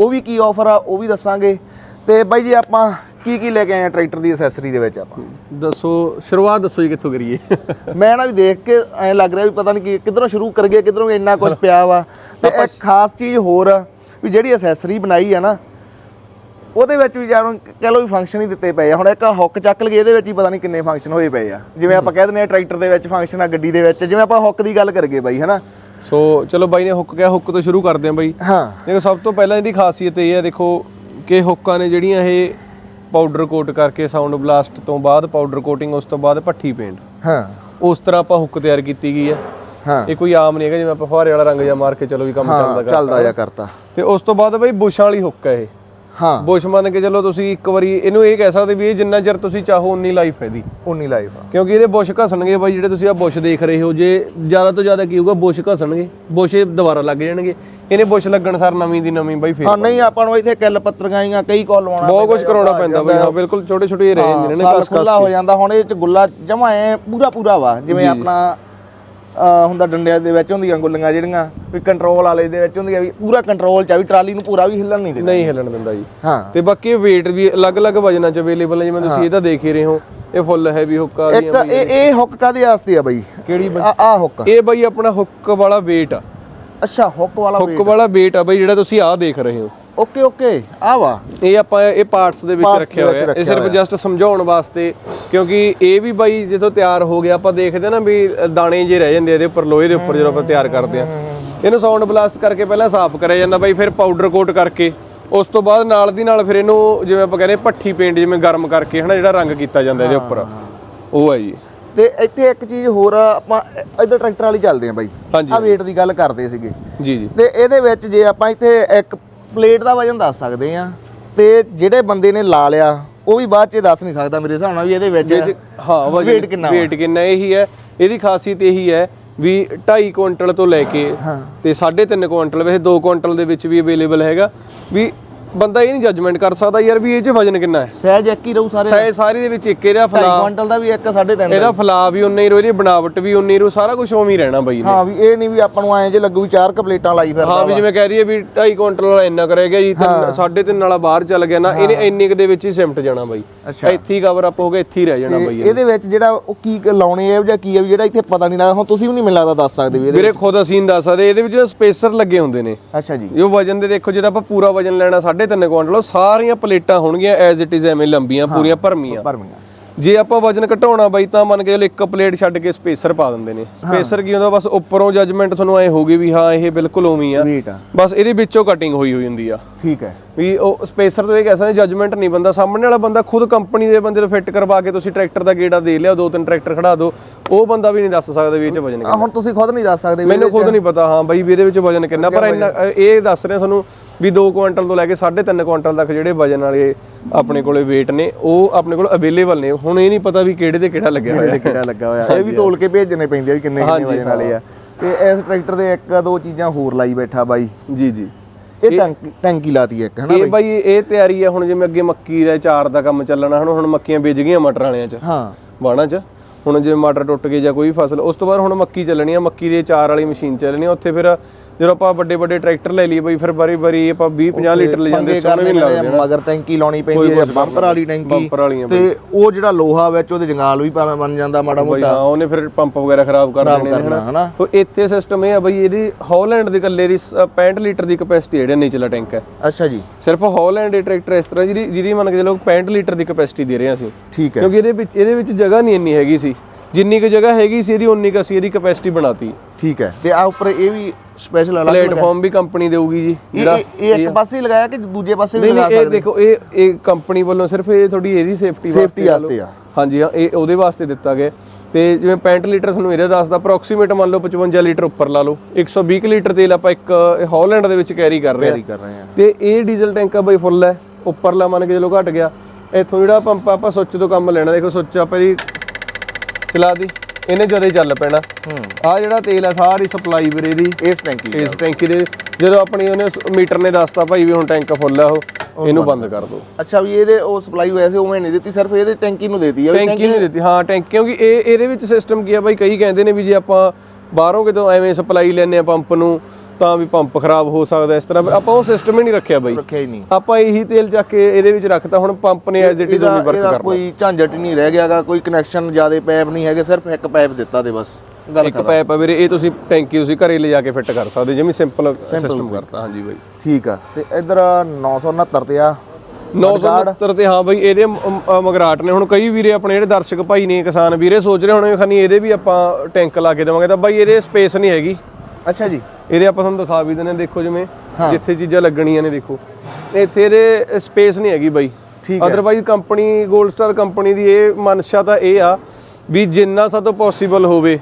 ਉਹ ਵੀ ਕੀ ਆਫਰ ਆ ਉਹ ਵੀ ਦੱਸਾਂਗੇ। ਤੇ ਬਾਈ ਜੀ ਆਪਾਂ ਕੀ ਕੀ ਲੈ ਕੇ ਆਏ ਆ ਟਰੈਕਟਰ ਦੀ ਅਸੈਸਰੀ ਦੇ ਵਿੱਚ ਆਪਾਂ? ਦੱਸੋ ਸ਼ੁਰੂਆਤ ਦੱਸੋ ਜੀ ਕਿੱਥੋਂ ਕਰੀਏ? ਮੈਂ ਨਾ ਵੀ ਦੇਖ ਕੇ ਐ ਲੱਗ ਰਿਹਾ ਵੀ ਪਤਾ ਨਹੀਂ ਕਿ ਕਿੱਧਰੋਂ ਸ਼ੁਰੂ ਕਰੀਏ ਕਿੱਧਰੋਂ ਇੰਨਾ ਕੁਝ ਪਿਆ ਵਾ। ਤੇ ਇੱਕ ਖਾਸ ਚੀਜ਼ ਹੋਰ ਆ ਵੀ ਜਿਹੜੀ ਅਸੈਸਰੀ ਬਣਾਈ ਆ ਨਾ ਉਹਦੇ ਵਿੱਚ ਵੀ ਜਾਨੂੰ ਕਹ ਲਓ ਵੀ ਫੰਕਸ਼ਨ ਹੀ ਦਿੱਤੇ ਪਏ ਆ। ਹੁਣ ਇੱਕ ਹੁੱਕ ਚੱਕ ਲਈਏ ਇਹਦੇ ਵਿੱਚ ਹੀ ਪਤਾ ਨਹੀਂ ਕਿੰਨੇ ਫੰਕਸ਼ਨ ਹੋਏ ਪਏ ਆ। ਜਿਵੇਂ ਆਪਾਂ ਕਹਿ ਦਿੰਦੇ ਆ ਟਰੈਕਟਰ ਦੇ ਵਿੱਚ ਫੰਕਸ਼ਨ ਆ ਗੱਡੀ ਦੇ ਵਿੱਚ। ਜਿਵੇਂ ਆਪਾਂ ਹੁੱਕ ਦੀ ਗੱਲ ਕਰਗੇ ਬਾਈ ਹਨਾ? ਸੋ ਚਲੋ ਬਾਈ ਨੇ ਹੁੱਕ ਕਿਹਾ ਹੁੱਕ ਤੋਂ ਸ਼ੁਰੂ ਕਰਦੇ ਹਾਂ ਬਾਈ। ਹਾਂ। ਦੇਖੋ ਸਭ ਤੋਂ ਪਹਿਲਾਂ ਇਹਦੀ ਖਾਸੀਅਤ ਇਹ ਹੈ ਦੇਖੋ ਕਿ ਹੁੱਕਾਂ ਨੇ ਜਿਹੜੀਆਂ ਇਹ ਪਾਊਡਰ ਕੋਟ ਕਰਕੇ ਸਾਊਂਡ ਬਲਾਸਟ ਤੋਂ ਬਾਅਦ ਪਾਊਡਰ ਕੋਟਿੰਗ ਉਸ ਤੋਂ ਬਾਅਦ ਭੱਠੀ ਪੇਂਟ ਹਾਂ। ਉਸ ਤਰ੍ਹਾਂ ਆਪਾਂ ਹੁੱਕ ਤਿਆਰ ਕੀਤੀ ਗਈ ਹੈ। ਹਾਂ। ਇਹ ਕੋਈ ਆਮ ਨਹੀਂ ਹੈਗਾ ਜਿਵੇਂ ਆਪਾਂ ਫੁਹਾਰੇ ਵਾਲਾ ਰੰਗ ਜਾਂ ਮਾਰ ਕੇ ਚਲੋ ਵੀ ਕੰਮ ਚੱਲਦਾ ਚੱਲਦਾ ਜਾ ਕਰਤਾ। ਤੇ ਉਸ ਤੋਂ ਬਾਅਦ ਬਈ ਬੁਸ਼ਾਂ ਵਾਲੀ ਹੁੱਕ ਹੈ ਇਹ। ਹਾਂ। ਬੁਸ਼ ਮੰਨ ਕੇ ਚਲੋ ਤੁਸੀਂ ਇੱਕ ਵਾਰੀ ਇਹਨੂੰ ਇਹ ਕਹਿ ਸਕਦੇ ਵੀ ਇਹ ਜਿੰਨਾ ਚਿਰ ਤੁਸੀਂ ਚਾਹੋ ਉਨੀ ਲਾਈਫ ਹੈ ਦੀ ਉਨੀ ਲਾਈਫ ਆ। ਕਿਉਂਕਿ ਇਹਦੇ ਬੁਸ਼ ਘਸਣਗੇ ਬਾਈ ਜਿਹੜੇ ਤੁਸੀਂ ਆ ਬੁਸ਼ ਦੇਖ ਰਹੇ ਹੋ ਜੇ ਜ਼ਿਆਦਾ ਤੋਂ ਜ਼ਿਆਦਾ ਕੀ ਹੋਊਗਾ ਬੁਸ਼ ਘਸਣਗੇ ਬੁਸ਼ ਇਹ ਦੁਬਾਰਾ ਲੱਗ ਜਾਣਗੇ। ਇਹਨੇ ਬੁਸ਼ ਲੱਗਣ ਸਾਰ ਨਵੀਂ ਦੀ ਨਵੀਂ ਬਾਈ ਫੇਰ ਹਾਂ ਨਹੀਂ ਆਪਾਂ ਨੂੰ ਇੱਥੇ ਕਿੱਲ ਪੱਤਰਗਾਈਆਂ ਕਈ ਕੋਲ ਲਵਾਉਣਾ ਬਹੁਤ ਕੁਝ ਕਰਾਉਣਾ ਪੈਂਦਾ ਬਾਈ ਹਾਂ ਬਿਲਕੁਲ ਛੋਟੇ ਛੋਟੇ ਰਹੇ ਜਾਂਦੇ ਨੇ ਕਸ ਕਸ ਹੋ ਜਾਂਦਾ ਹੁਣ ਇਹ ਚ ਗੁੱਲਾ ਜਮਾ ਐ ਪੂਰਾ ਪੂਰਾ ਵਾ ਜਿਵੇਂ ਆਪਣਾ ਹੁੰਦਾ ਡੰਡਿਆਂ ਦੇ ਵਿੱਚ ਹੁੰਦੀਆਂ ਗੁੱਲੀਆਂ ਜਿਹੜੀਆਂ ਵੀ ਕੰਟਰੋਲ ਵਾਲੇ ਦੇ ਵਿੱਚ ਹੁੰਦੀਆਂ ਵੀ ਪੂਰਾ ਕੰਟਰੋਲ ਚ ਆ ਵੀ ਟਰਾਲੀ ਨੂੰ ਪੂਰਾ ਵੀ ਹਿੱਲਣ ਨਹੀਂ ਦਿੰਦਾ। ਨਹੀਂ ਹਿੱਲਣ ਦਿੰਦਾ ਜੀ। ਹਾਂ। ਤੇ ਬਾਕੀ weight ਵੀ ਅਲੱਗ-ਅਲੱਗ ਵਜਨਾਂ 'ਚ ਅਵੇਲੇਬਲ ਹੈ ਜਿਵੇਂ ਤੁਸੀਂ ਇਹਦਾ ਦੇਖ ਹੀ ਰਹੇ ਹੋ ਇਹ ਫੁੱਲ ਹੈਵੀ ਹੁੱਕ ਆ ਇੱਕ ਇਹ ਇਹ ਹੁੱਕ ਕਾਦੇ ਵਾਸਤੇ ਆ ਬਾਈ? ਕਿਹੜੀ ਆ ਆ ਹੁੱਕ ਇਹ ਬਾਈ ਆਪਣਾ ਹੁੱਕ ਵਾਲਾ weight ਆ। ਅੱਛਾ ਹੁੱਕ ਵਾਲਾ ਹੁੱਕ ਵਾਲਾ weight ਆ ਬਾਈ ਜਿਹੜਾ ਤੁਸੀਂ ਆਹ ਦੇਖ ਰਹੇ ਹੋ। ਓਕੇ ਓਕੇ ਆ ਵਾ। ਇਹ ਆਪਾਂ ਇਹ ਪਾਰਟਸ ਦੇ ਵਿੱਚ Parts ਰੱਖਿਆ ਵਿੱਚ ਹੋਇਆ। ਇਹ ਰੱਖਿਆ ਸਿਰਫ ਜਸਟ ਸਮਝਾਉਣ ਵਾਸਤੇ ਕਿਉਂਕਿ ਇਹ ਵੀ ਬਾਈ ਜਦੋਂ ਤਿਆਰ ਹੋ ਗਿਆ ਆਪਾਂ ਦੇਖਦੇ ਨਾ ਵੀ ਦਾਣੇ ਜੇ ਰਹਿ ਜਾਂਦੇ ਆ ਇਹਦੇ ਉੱਪਰ ਲੋਹੇ ਦੇ ਉੱਪਰ ਜਦੋਂ ਆਪਾਂ ਤਿਆਰ ਕਰਦੇ ਆ ਇਹਨੂੰ ਸਾਊਂਡ ਬਲਾਸਟ ਕਰਕੇ ਪਹਿਲਾਂ ਸਾਫ਼ ਕਰਿਆ ਜਾਂਦਾ ਬਾਈ ਫਿਰ ਪਾਊਡਰ ਕੋਟ ਕਰਕੇ। ਉਸ ਤੋਂ ਬਾਅਦ ਨਾਲ ਦੀ ਨਾਲ ਫਿਰ ਇਹਨੂੰ ਜਿਵੇਂ ਆਪਾਂ ਕਹਿੰਦੇ ਪੱਠੀ ਪੇਂਟ ਜਿਵੇਂ ਗਰਮ ਕਰਕੇ ਹਨਾ ਜਿਹੜਾ ਰੰਗ ਕੀਤਾ ਜਾਂਦਾ ਇਹਦੇ ਉੱਪਰ। ਉਹ ਹੈ ਜੀ। ਤੇ ਇੱਥੇ ਇੱਕ ਚੀਜ਼ ਹੋਰ ਆ, ਆਪਾਂ ਇਧਰ ਟਰੈਕਟਰ ਵਾਲੀ ਚੱਲਦੇ ਆ ਬਾਈ। ਹਾਂਜੀ। ਆ weight ਦੀ ਗੱਲ ਕਰਦੇ ਸੀਗੇ। ਜੀ ਜੀ। ਤੇ ਇਹਦੇ ਵਿੱਚ ਜੇ ਆਪਾਂ ਇੱਥੇ ਇੱਕ ਪਲੇਟ ਦਾ ਵਜਨ ਦੱਸ ਸਕਦੇ ਆ ਤੇ ਜਿਹੜੇ ਬੰਦੇ ਨੇ ਲਾ ਲਿਆ ਉਹ ਵੀ ਬਾਅਦ ਚ ਦੱਸ ਨਹੀਂ ਸਕਦਾ ਮੇਰੇ ਹਿਸਾਬ ਨਾਲ ਵੀ ਇਹਦੇ ਵਿੱਚ ਹਾਂ ਵਜਨ weight ਕਿੰਨਾ ਵਾ? weight ਕਿੰਨਾ ਇਹੀ ਹੈ ਇਹਦੀ ਖਾਸੀਅਤ ਇਹੀ ਹੈ ਵੀ 2.5 ਕੁਇੰਟਲ ਤੋਂ ਲੈ ਕੇ ਤੇ 3.5 ਕੁਇੰਟਲ ਵੈਸੇ 2 ਕੁਇੰਟਲ ਦੇ ਵਿੱਚ ਵੀ ਅਵੇਲੇਬਲ ਹੈਗਾ ਵੀ ਬੰਦਾ ਇਹ ਨਹੀਂ ਜੱਜਮੈਂਟ ਕਰ ਸਕਦਾ ਯਾਰ ਵੀ ਇਹ 'ਚ ਵਜਨ ਕਿੰਨਾ ਹੈ। ਸਹਿਜ ਇੱਕ ਹੀ ਰਹੂ ਸਾਰੇ ਸਾਏ ਸਾਰੀ ਦੇ ਵਿੱਚ ਇੱਕ ਇਹਦਾ 2.5 ਫਲਾ ਕੁਇੰਟਲ ਦਾ ਵੀ ਇੱਕ 3.5 ਇਹਦਾ ਫਲਾ ਵੀ ਉਨਾ ਹੀ ਰੋ ਇਹਦੀ ਬਣਾਵਟ ਵੀ ਉਨੀ ਰੂ ਸਾਰਾ ਕੁਝ ਉਵੇਂ ਹੀ ਰਹਿਣਾ ਬਾਈ ਨੇ ਹਾਂ ਵੀ ਇਹ ਨਹੀਂ ਵੀ ਆਪਾਂ ਨੂੰ ਐਂ ਜੇ ਲੱਗੂ ਵੀ ਚਾਰ ਕ ਪਲੇਟਾਂ ਲਾਈ ਫਿਰਦਾ ਹਾਂ ਵੀ ਜਿਵੇਂ ਕਹਿ ਰਹੀ ਹੈ ਵੀ 2.5 ਕੁਇੰਟਲ ਵਾਲਾ ਇੰਨਾ ਕਰੇਗਾ ਗਿਆ ਜੀ ਤਿੰਨ- ਸਾਢੇ ਤਿੰਨ ਵਾਲਾ ਬਾਹਰ ਚੱਲ ਗਿਆ ਨਾ ਇਹਨੇ ਇੰਨੇ ਕੁ ਦੇ ਵਿੱਚ ਹੀ ਸਿਮਟ ਜਾਣਾ ਬਾਈ। ਇੱਥੇ ਹੀ ਕਵਰ ਅਪ ਹੋ ਗਿਆ ਇੱਥੇ ਹੀ ਰਹਿ ਜਾਣਾ ਬਾਈ ਇਹਦੇ ਵਿੱਚ ਜਿਹੜਾ ਉਹ ਕੀ ਲਾਉਣੇ ਆ ਜਾਂ ਕੀ ਆ ਜਿਹੜਾ ਇੱਥੇ ਪਤਾ ਨਹੀਂ ਲੱਗਦਾ ਹੁਣ ਤੁਸੀਂ ਵੀ ਨਹੀਂ ਮੈਨੂੰ ਲੱਗਦਾ ਦੱਸ ਸਕਦੇ ਵੀ ਇਹਦੇ ਵੀਰੇ ਖੁਦ ਅਸੀਂ ਦੱਸ ਸਕਦੇ ਇਹਦੇ ਵਿੱਚ ਸਪੇਸਰ ਲੱਗੇ ਹੁੰਦੇ ਨੇ। ਅੱਛਾ ਜੀ। ਜੋ ਵਜਨ ਦੇ ਦੇਖੋ ਜੇ ਤਾਂ ਆਪਾਂ ਪੂਰਾ ਵਜਨ ਲੈਣਾ 3.5 ਕੁਇੰਟਲ ਉਹ ਸਾਰੀਆਂ ਪਲੇਟਾਂ ਹੋਣਗੀਆਂ ਐਜ਼ ਇਟ ਇਜ਼ ਐਵੇਂ ਲੰਬੀਆਂ ਪੂਰੀਆਂ ਭਰਮੀਆਂ। ਭਰਮੀਆਂ। ਜੇ ਆਪਾਂ ਵਜਨ ਘਟਾਉਣਾ ਬਾਈ ਤਾਂ ਮੰਨ ਕੇ ਚਲੋ ਇੱਕ ਪਲੇਟ ਛੱਡ ਕੇ ਸਪੇਸਰ ਪਾ ਦਿੰਦੇ ਨੇ। ਸਪੇਸਰ ਕੀ ਹੁੰਦਾ ਬਸ ਉੱਪਰੋਂ ਜੱਜਮੈਂਟ ਤੁਹਾਨੂੰ ਐ ਹੋਗੀ ਵੀ ਹਾਂ ਇਹ ਬਿਲਕੁਲ ਉਵੇਂ ਆ। ਬਸ ਇਹਦੇ ਵਿੱਚੋਂ ਕਟਿੰਗ ਹੋਈ ਹੋਈ ਹੁੰਦੀ ਆ। ਠੀਕ ਹੈ। ਵੀ ਉਹ ਸਪੇਸਰ ਤੋਂ ਇਹ ਕਹਿ ਸਕਦੇ ਜੱਜਮੈਂਟ ਨਹੀਂ ਬੰਦਾ। ਸਾਹਮਣੇ ਵਾਲਾ ਬੰਦਾ ਖੁਦ ਕੰਪਨੀ ਦੇ ਬੰਦੇ ਨੂੰ ਫਿੱਟ ਕਰਵਾ ਕੇ ਤੁਸੀਂ ਟਰੈਕਟਰ ਦਾ ਗੇੜਾ ਦੇ ਲਿਆ ਦੋ ਤਿੰਨ ਟਰੈਕਟਰ ਖੜਾ ਦਿਓ। ਉਹ ਬੰਦਾ ਵੀ ਨਹੀਂ ਦੱਸ ਸਕਦਾ ਵੀ ਇਹ ਚ ਵਜਨ ਆ ਹੁਣ ਤੁਸੀਂ ਖੁਦ ਨਹੀਂ ਦੱਸ ਸਕਦੇ ਮੈਨੂੰ ਖੁਦ ਨਹੀਂ ਪਤਾ ਹਾਂ ਬਾਈ ਵੀ ਇਹਦੇ ਵਿੱਚ ਵਜਨ ਕਿੰਨਾ। ਪਰ ਇਹ ਦੱਸ ਰਿਹਾ ਤੁਹਾਨੂੰ ਵੀ 2 ਕੁਇੰਟਲ ਤੋਂ ਲੈ ਕੇ 3.5 ਕੁਇੰਟਲ ਤੱਕ ਜਿਹੜੇ ਵਜਨ ਵਾਲੇ ਆਪਣੇ ਕੋਲੇ weight ਨੇ ਉਹ ਆਪਣੇ ਕੋਲ ਅਵੇਲੇਬਲ ਨੇ। ਹੁਣ ਇਹ ਨਹੀਂ ਪਤਾ ਵੀ ਕਿਹੜੇ ਤੇ ਕਿਹੜਾ ਲੱਗਿਆ ਹੋਇਆ। ਕਿਹੜਾ ਲੱਗਾ ਹੋਇਆ। ਇਹ ਵੀ ਤੋਲ ਕੇ ਭੇਜਣੇ ਪੈਂਦੇ ਆ ਕਿੰਨੇ ਕਿੰਨੇ ਵਜਨ ਵਾਲੇ ਆ। ਤੇ ਇਸ ਟਰੈਕਟਰ ਦੇ ਇੱਕ ਦੋ ਚੀਜ਼ਾਂ ਹੋਰ ਲਾਈ ਬੈਠਾ ਬਾਈ। ਜੀ ਜੀ। ਇਹ ਟੈਂਕੀ ਟੈਂਕੀ ਲਾਤੀ ਇੱਕ ਹਨਾ ਇਹ ਬਾਈ? ਇਹ ਤਿਆਰੀ ਹੈ ਹੁਣ ਜਿਵੇਂ ਅੱਗੇ ਮੱਕੀ ਦਾ ਚਾਰ ਦਾ ਕੰਮ ਚੱਲਣਾ ਹੁਣ ਹੁਣ ਮੱਕੀਆਂ ਬੀਜ ਗਈਆਂ ਮਟਰ ਵਾਲਿਆਂ 'ਚ। ਹਾਂ। ਬਾਣਾ 'ਚ। ਹੁਣ ਜੇ ਮਟਰ ਟੁੱਟ ਗਏ ਜਾਂ ਕੋਈ ਫਸਲ ਉਸ ਤੋਂ ਬਾਅਦ ਹੁਣ ਮੱਕੀ ਚੱਲਣੀ ਆ। ਮੱਕੀ ਦੇ ਚਾਰ ਵਾਲੀ ਮਸ਼ੀਨ ਚੱਲਣੀ ਆ। ਉੱਥੇ ਫਿਰ ਜਦੋਂ ਆਪਾਂ ਵੱਡੇ ਵੱਡੇ ਟਰੈਕਟਰ ਲੈ ਲਈਏ ਬਈ ਫਿਰ ਬਾਰੀ ਬਾਰੀ ਆਪਾਂ 20 50 ਲੀਟਰ ਲੈ ਜਾਂਦੇ ਸੋਹਣੇ ਵੀ ਨੀ ਲੱਗਦੇ ਮਗਰ ਟੈਂਕੀ ਲਾਉਣੀ ਪੈਂਦੀ ਹੈ ਬੰਪਰ ਵਾਲੀ ਟੈਂਕੀ। ਤੇ ਉਹ ਜਿਹੜਾ ਲੋਹਾ ਵਿੱਚ ਉਹਦੇ ਜੰਗਾਲ ਵੀ ਬਣ ਬਣ ਜਾਂਦਾ ਮਾੜਾ ਮੋਟਾ। ਹਾਂ ਉਹਨੇ ਫਿਰ ਪੰਪ ਵਗੈਰਾ ਖਰਾਬ ਕਰ ਦੇਣੇ ਨੇ ਹਨਾ? ਤੋ ਇੱਥੇ ਸਿਸਟਮ ਇਹ ਆ ਬਈ ਇਹਦੀ ਹਾਲੈਂਡ ਦੇ ਕੱਲੇ ਦੀ ਸ- 65 ਲੀਟਰ ਦੀ ਕਪੈਸਿਟੀ ਹੈ ਜਿਹੜਾ ਨੀਚਲਾ ਟੈਂਕ ਹੈ। ਅੱਛਾ ਜੀ। ਸਿਰਫ ਹਾਲੈਂਡ ਦੇ ਟਰੈਕਟਰ ਇਸ ਤਰ੍ਹਾਂ ਜਿਹਦੀ ਜਿਹਦੀ ਮੰਨ ਕੇ ਚਲੋ 65 ਲੀਟਰ ਦੀ ਕਪੈਸਿਟੀ ਦੇ ਰਹੇ ਹਾਂ ਅਸੀਂ। ਠੀਕ ਹੈ। ਕਿਉਂਕਿ ਇਹਦੇ ਵਿੱਚ ਇਹਦੇ ਵਿੱਚ ਜਗ੍ਹਾ ਨਹੀਂ ਇੰਨੀ ਹੈਗੀ ਸੀ। ਜਿੰਨੀ ਕੁ ਜਗ੍ਹਾ ਹੈਗੀ ਸੀ ਇਹਦੀ ਉਨੀ ਕੁ ਅਸੀਂ ਇਹਦੀ ਕਪੈਸਿਟੀ ਬਣਾਤੀ। ਠੀਕ ਹੈ। ਤੇ ਆ ਉੱਪਰ ਇਹ ਵੀ ਸਪੈਸ਼ਲ ਅਲੱਗ ਪਲੇਟਫਾਰਮ ਵੀ ਕੰਪਨੀ ਦੇਊਗੀ ਜੀ ਇਹ ਇਹ- ਇੱਕ ਪਾਸੇ ਹੀ ਲਗਾਇਆ ਕਿ ਦੂਜੇ ਪਾਸੇ ਵੀ ਲਗਾ ਨਹੀਂ ਇਹ ਸਕਦੇ? ਦੇਖੋ ਇਹ ਇਹ ਕੰਪਨੀ ਵੱਲੋਂ ਸਿਰਫ ਇਹ ਤੁਹਾਡੀ ਇਹਦੀ ਸੇਫਟੀ ਵਾਸਤੇ ਆ। ਹਾਂਜੀ ਹਾਂ ਇਹ ਉਹਦੇ ਵਾਸਤੇ ਦਿੱਤਾ ਗਿਆ। ਤੇ ਜਿਵੇਂ 65 ਲੀਟਰ ਤੁਹਾਨੂੰ ਇਹਦੇ ਦੱਸਦਾ ਅਪਰੋਕਸੀਮੇਟ ਮੰਨ ਲਓ 55 ਲੀਟਰ ਉੱਪਰ ਲਾ ਲਓ। 120 ਕੁ ਲੀਟਰ ਤੇਲ ਆਪਾਂ ਇੱਕ ਹਾਲੈਂਡ ਦੇ ਵਿੱਚ ਕੈਰੀ ਕਰ ਰਹੇ ਕੈਰੀ ਹਾਂ ਕਰ ਰਹੇ ਆ ਤੇ ਇਹ ਡੀਜ਼ਲ ਟੈਂਕ ਆ ਬਈ ਫੁੱਲ ਹੈ। ਉੱਪਰਲਾ ਮੰਨ ਕੇ ਚਲੋ ਘਟ ਗਿਆ। ਇੱਥੋਂ ਜਿਹੜਾ ਪੰਪ ਆਪਾਂ ਸੁੱਚ ਤੋਂ ਕੰਮ ਲੈਣਾ ਦੇਖੋ ਸੁੱਚ ਆਪਾਂ ਜੀ ਚਲਾ ਦੀ ਇਹਨੇ ਜਦੋਂ ਚੱਲ ਪੈਣਾ। ਆ ਜਿਹੜਾ ਤੇਲ ਆ ਸਾਰੀ ਸਪਲਾਈ ਵੀਰੇ ਦੀ। ਇਸ ਟੈਂਕੀ ਇਸ ਟੈਂਕੀ ਦੇ। ਜਦੋਂ ਆਪਣੀ ਉਹਨੇ ਮੀਟਰ ਨੇ ਦੱਸਤਾ ਭਾਈ ਵੀ ਹੁਣ ਟੈਂਕ ਫੁੱਲ ਆ ਉਹ ਇਹਨੂੰ ਬੰਦ ਕਰ ਦਿਓ ਅੱਛਾ ਵੀ ਇਹਦੇ ਉਹ ਸਪਲਾਈ ਵੈਸੇ ਉਵੇਂ ਨਹੀਂ ਦਿੱਤੀ ਸਿਰਫ ਇਹਦੇ ਟੈਂਕੀ ਨੂੰ ਦੇਤੀ ਆ ਟੈਂਕੀ ਨਹੀਂ ਦਿੱਤੀ ਹਾਂ ਟੈਂਕ ਕਿਉਂਕਿ ਇਹ ਇਹਦੇ ਵਿੱਚ ਸਿਸਟਮ ਕੀ ਆ ਬਾਈ ਕਈ ਕਹਿੰਦੇ ਨੇ ਵੀ ਜੇ ਆਪਾਂ ਬਾਹਰੋਂ ਕਿਤੋਂ ਐਵੇਂ ਸਪਲਾਈ ਲੈਨੇ ਆ ਪੰਪ ਨੂੰ ਤਾਂ ਵੀ ਪੰਪ ਖਰਾਬ ਹੋ ਸਕਦਾ ਇਸ ਤਰ੍ਹਾਂ। ਆਪਾਂ ਉਹ ਸਿਸਟਮ ਹੀ ਨਹੀਂ ਰੱਖਿਆ ਬਾਈ। ਰੱਖਿਆ ਹੀ ਨਹੀਂ। ਆਪਾਂ ਇਹੀ ਤੇਲ ਚੱਕ ਕੇ ਇਹਦੇ ਵਿੱਚ ਰੱਖਤਾ ਹੁਣ ਪੰਪ ਨੇ ਐਜ਼ ਇਟ ਇਜ਼ ਵੀ ਵਰਕ ਇਹਦਾ ਕਰਨਾ। ਕੋਈ ਝੰਜਟ ਨਹੀਂ ਰਹਿ ਗਿਆਗਾ ਕੋਈ ਕਨੈਕਸ਼ਨ ਜਿਆਦੇ ਪਾਈਪ ਨਹੀਂ ਹੈਗੇ ਸਿਰਫ ਇੱਕ ਪਾਈਪ ਦਿੱਤਾ ਤੇ ਬਸ। ਇੱਕ ਪਾਈਪ ਆ ਵੀਰੇ ਇਹ ਤੁਸੀਂ ਟੈਂਕੀ ਤੁਸੀਂ ਘਰੇ ਲਿਜਾ ਕੇ ਫਿੱਟ ਕਰ ਸਕਦੇ ਜਿਵੇਂ ਸਿੰਪਲ ਸਿਸਟਮ ਕਰਤਾ। ਹਾਂਜੀ ਬਾਈ। ਠੀਕ ਆ। ਤੇ ਇਧਰ 969 ਤੇ ਆ। 969 ਤੇ ਹਾਂ ਬਈ ਇਹਦੇ ਮਗਰਾਟ ਨੇ। ਹੁਣ ਕਈ ਵੀਰੇ ਆਪਣੇ ਜਿਹੜੇ ਦਰਸ਼ਕ ਭਾਈ ਨੇ ਕਿਸਾਨ ਵੀਰੇ ਸੋਚ ਰਹੇ ਹੋਣੇ ਖਨੀ ਇਹਦੇ ਵੀ ਆਪਾਂ ਟੈਂਕ ਲਾ ਕੇ ਦੇਵਾਂਗੇ। ਤਾਂ ਬਾਈ ਇਹਦੇ ਸਪੇਸ ਨਹੀਂ ਹੈਗੀ। ਅੱਛਾ ਜੀ। ਇਹਦੇ ਆਪਾਂ ਤੁਹਾਨੂੰ ਦਿਖਾ ਵੀ ਦਿੰਦੇ ਹਾਂ, ਦੇਖੋ ਜਿਵੇਂ ਜਿੱਥੇ ਚੀਜ਼ਾਂ ਲੱਗਣੀਆਂ ਨੇ ਦੇਖੋ। ਇੱਥੇ ਇਹਦੇ ਸਪੇਸ ਨਹੀਂ ਹੈਗੀ ਬਾਈ। ਠੀਕ ਅਦਰਵਾਈਜ਼ ਕੰਪਨੀ 골ਡ ਸਟਾਰ ਕੰਪਨੀ ਦੀ ਇਹ ਮਨਸ਼ਾ ਤਾਂ ਇਹ ਆ ਵੀ ਜਿੰਨਾ ਸਾਤੋਂ ਪੋਸੀਬਲ ਹੋਵੇ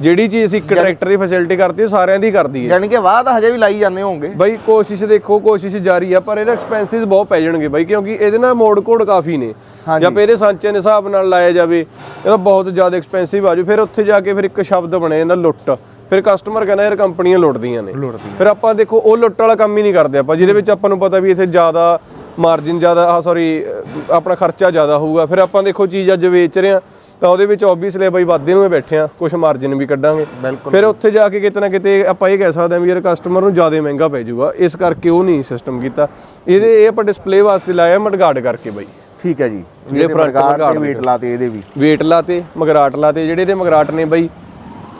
ਜਿਹੜੀ ਚੀਜ਼ ਅਸੀਂ ਇੱਕ ਟਰੈਕਟਰ ਦੀ ਫੈਸਿਲਿਟੀ ਕਰਦੀ ਹੈ ਸਾਰਿਆਂ ਦੀ ਕਰਦੀ ਹੈ। ਯਾਨੀ ਕਿ ਵਾਹ ਤਾਂ ਹਜੇ ਵੀ ਲਾਈ ਜਾਂਦੇ ਹੋਣਗੇ ਬਾਈ ਕੋਸ਼ਿਸ਼ ਦੇਖੋ ਕੋਸ਼ਿਸ਼ ਜਾਰੀ ਆ ਪਰ ਇਹਦੇ ਐਕਸਪੈਂਸਿਸ ਬਹੁਤ ਪੈ ਜਾਣਗੇ ਬਾਈ ਕਿਉਂਕਿ ਇਹਦੇ ਨਾਲ ਮੋੜ ਕੋਡ ਕਾਫੀ ਨੇ। ਜਾਂ ਫਿਰ ਇਹਦੇ ਸਾਂਚੇ ਦੇ ਹਿਸਾਬ ਨਾਲ ਲਾਇਆ ਜਾਵੇ ਇਹਦਾ ਬਹੁਤ ਜ਼ਿਆਦਾ ਐਕਸਪੈਂਸਿਵ ਆਜੂ ਫਿਰ ਉੱਥੇ ਜਾ ਕੇ ਫਿਰ ਇੱਕ ਸ਼ਬਦ ਬਣੇ ਜਾਂਦਾ ਲੁੱਟ। ਫਿਰ ਕਸਟਮਰ ਕਹਿੰਦਾ ਯਾਰ ਕੰਪਨੀਆਂ ਲੁੱਟਦੀਆਂ ਨੇ। ਫਿਰ ਆਪਾਂ ਦੇਖੋ ਉਹ ਲੁੱਟ ਵਾਲਾ ਕੰਮ ਹੀ ਨਹੀਂ ਕਰਦੇ ਆਪਾਂ ਜਿਹਦੇ ਵਿੱਚ ਆਪਾਂ ਨੂੰ ਪਤਾ ਵੀ ਇੱਥੇ ਜ਼ਿਆਦਾ ਮਾਰਜਿਨ ਜ਼ਿਆਦਾ ਆ ਸੌਰੀ ਆਪਣਾ ਖਰਚਾ ਜ਼ਿਆਦਾ ਹੋਊਗਾ। ਫਿਰ ਆਪਾਂ ਦੇਖੋ ਚੀਜ਼ ਅੱਜ ਵੇਚ ਰਹੇ ਆ ਤਾਂ ਉਹਦੇ ਵਿੱਚ ਆਬਵੀਅਸਲੀ ਬਾਈ ਵਾਧੇ ਨੂੰ ਹੀ ਬੈਠੇ ਆ ਕੁਝ ਮਾਰਜਿਨ ਵੀ ਕੱਢਾਂਗੇ। ਫਿਰ ਉੱਥੇ ਜਾ ਕੇ ਕਿਤੇ ਨਾ ਕਿਤੇ ਆਪਾਂ ਇਹ ਕਹਿ ਸਕਦੇ ਹਾਂ ਵੀ ਯਾਰ ਕਸਟਮਰ ਨੂੰ ਜ਼ਿਆਦਾ ਮਹਿੰਗਾ ਪੈ ਜਾਊਗਾ ਇਸ ਕਰਕੇ ਉਹ ਨਹੀਂ ਸਿਸਟਮ ਕੀਤਾ। ਇਹਦੇ ਇਹ ਆਪਾਂ ਡਿਸਪਲੇ ਵਾਸਤੇ ਲਾਇਆ ਮਡਗਾਰਡ ਕਰਕੇ ਬਾਈ। ਠੀਕ ਹੈ ਜੀ। ਜਿਹੜੇ ਪ੍ਰਕਾਰ ਤੇ ਵੇਟ ਲਾਤੇ ਇਹਦੇ ਵੀ। ਵੇਟ ਲਾਤੇ ਮਗਰਾਟ ਲਾਤੇ ਜਿਹੜੇ ਇਹਦੇ ਮਗਰਾਟ ਨੇ ਬਾਈ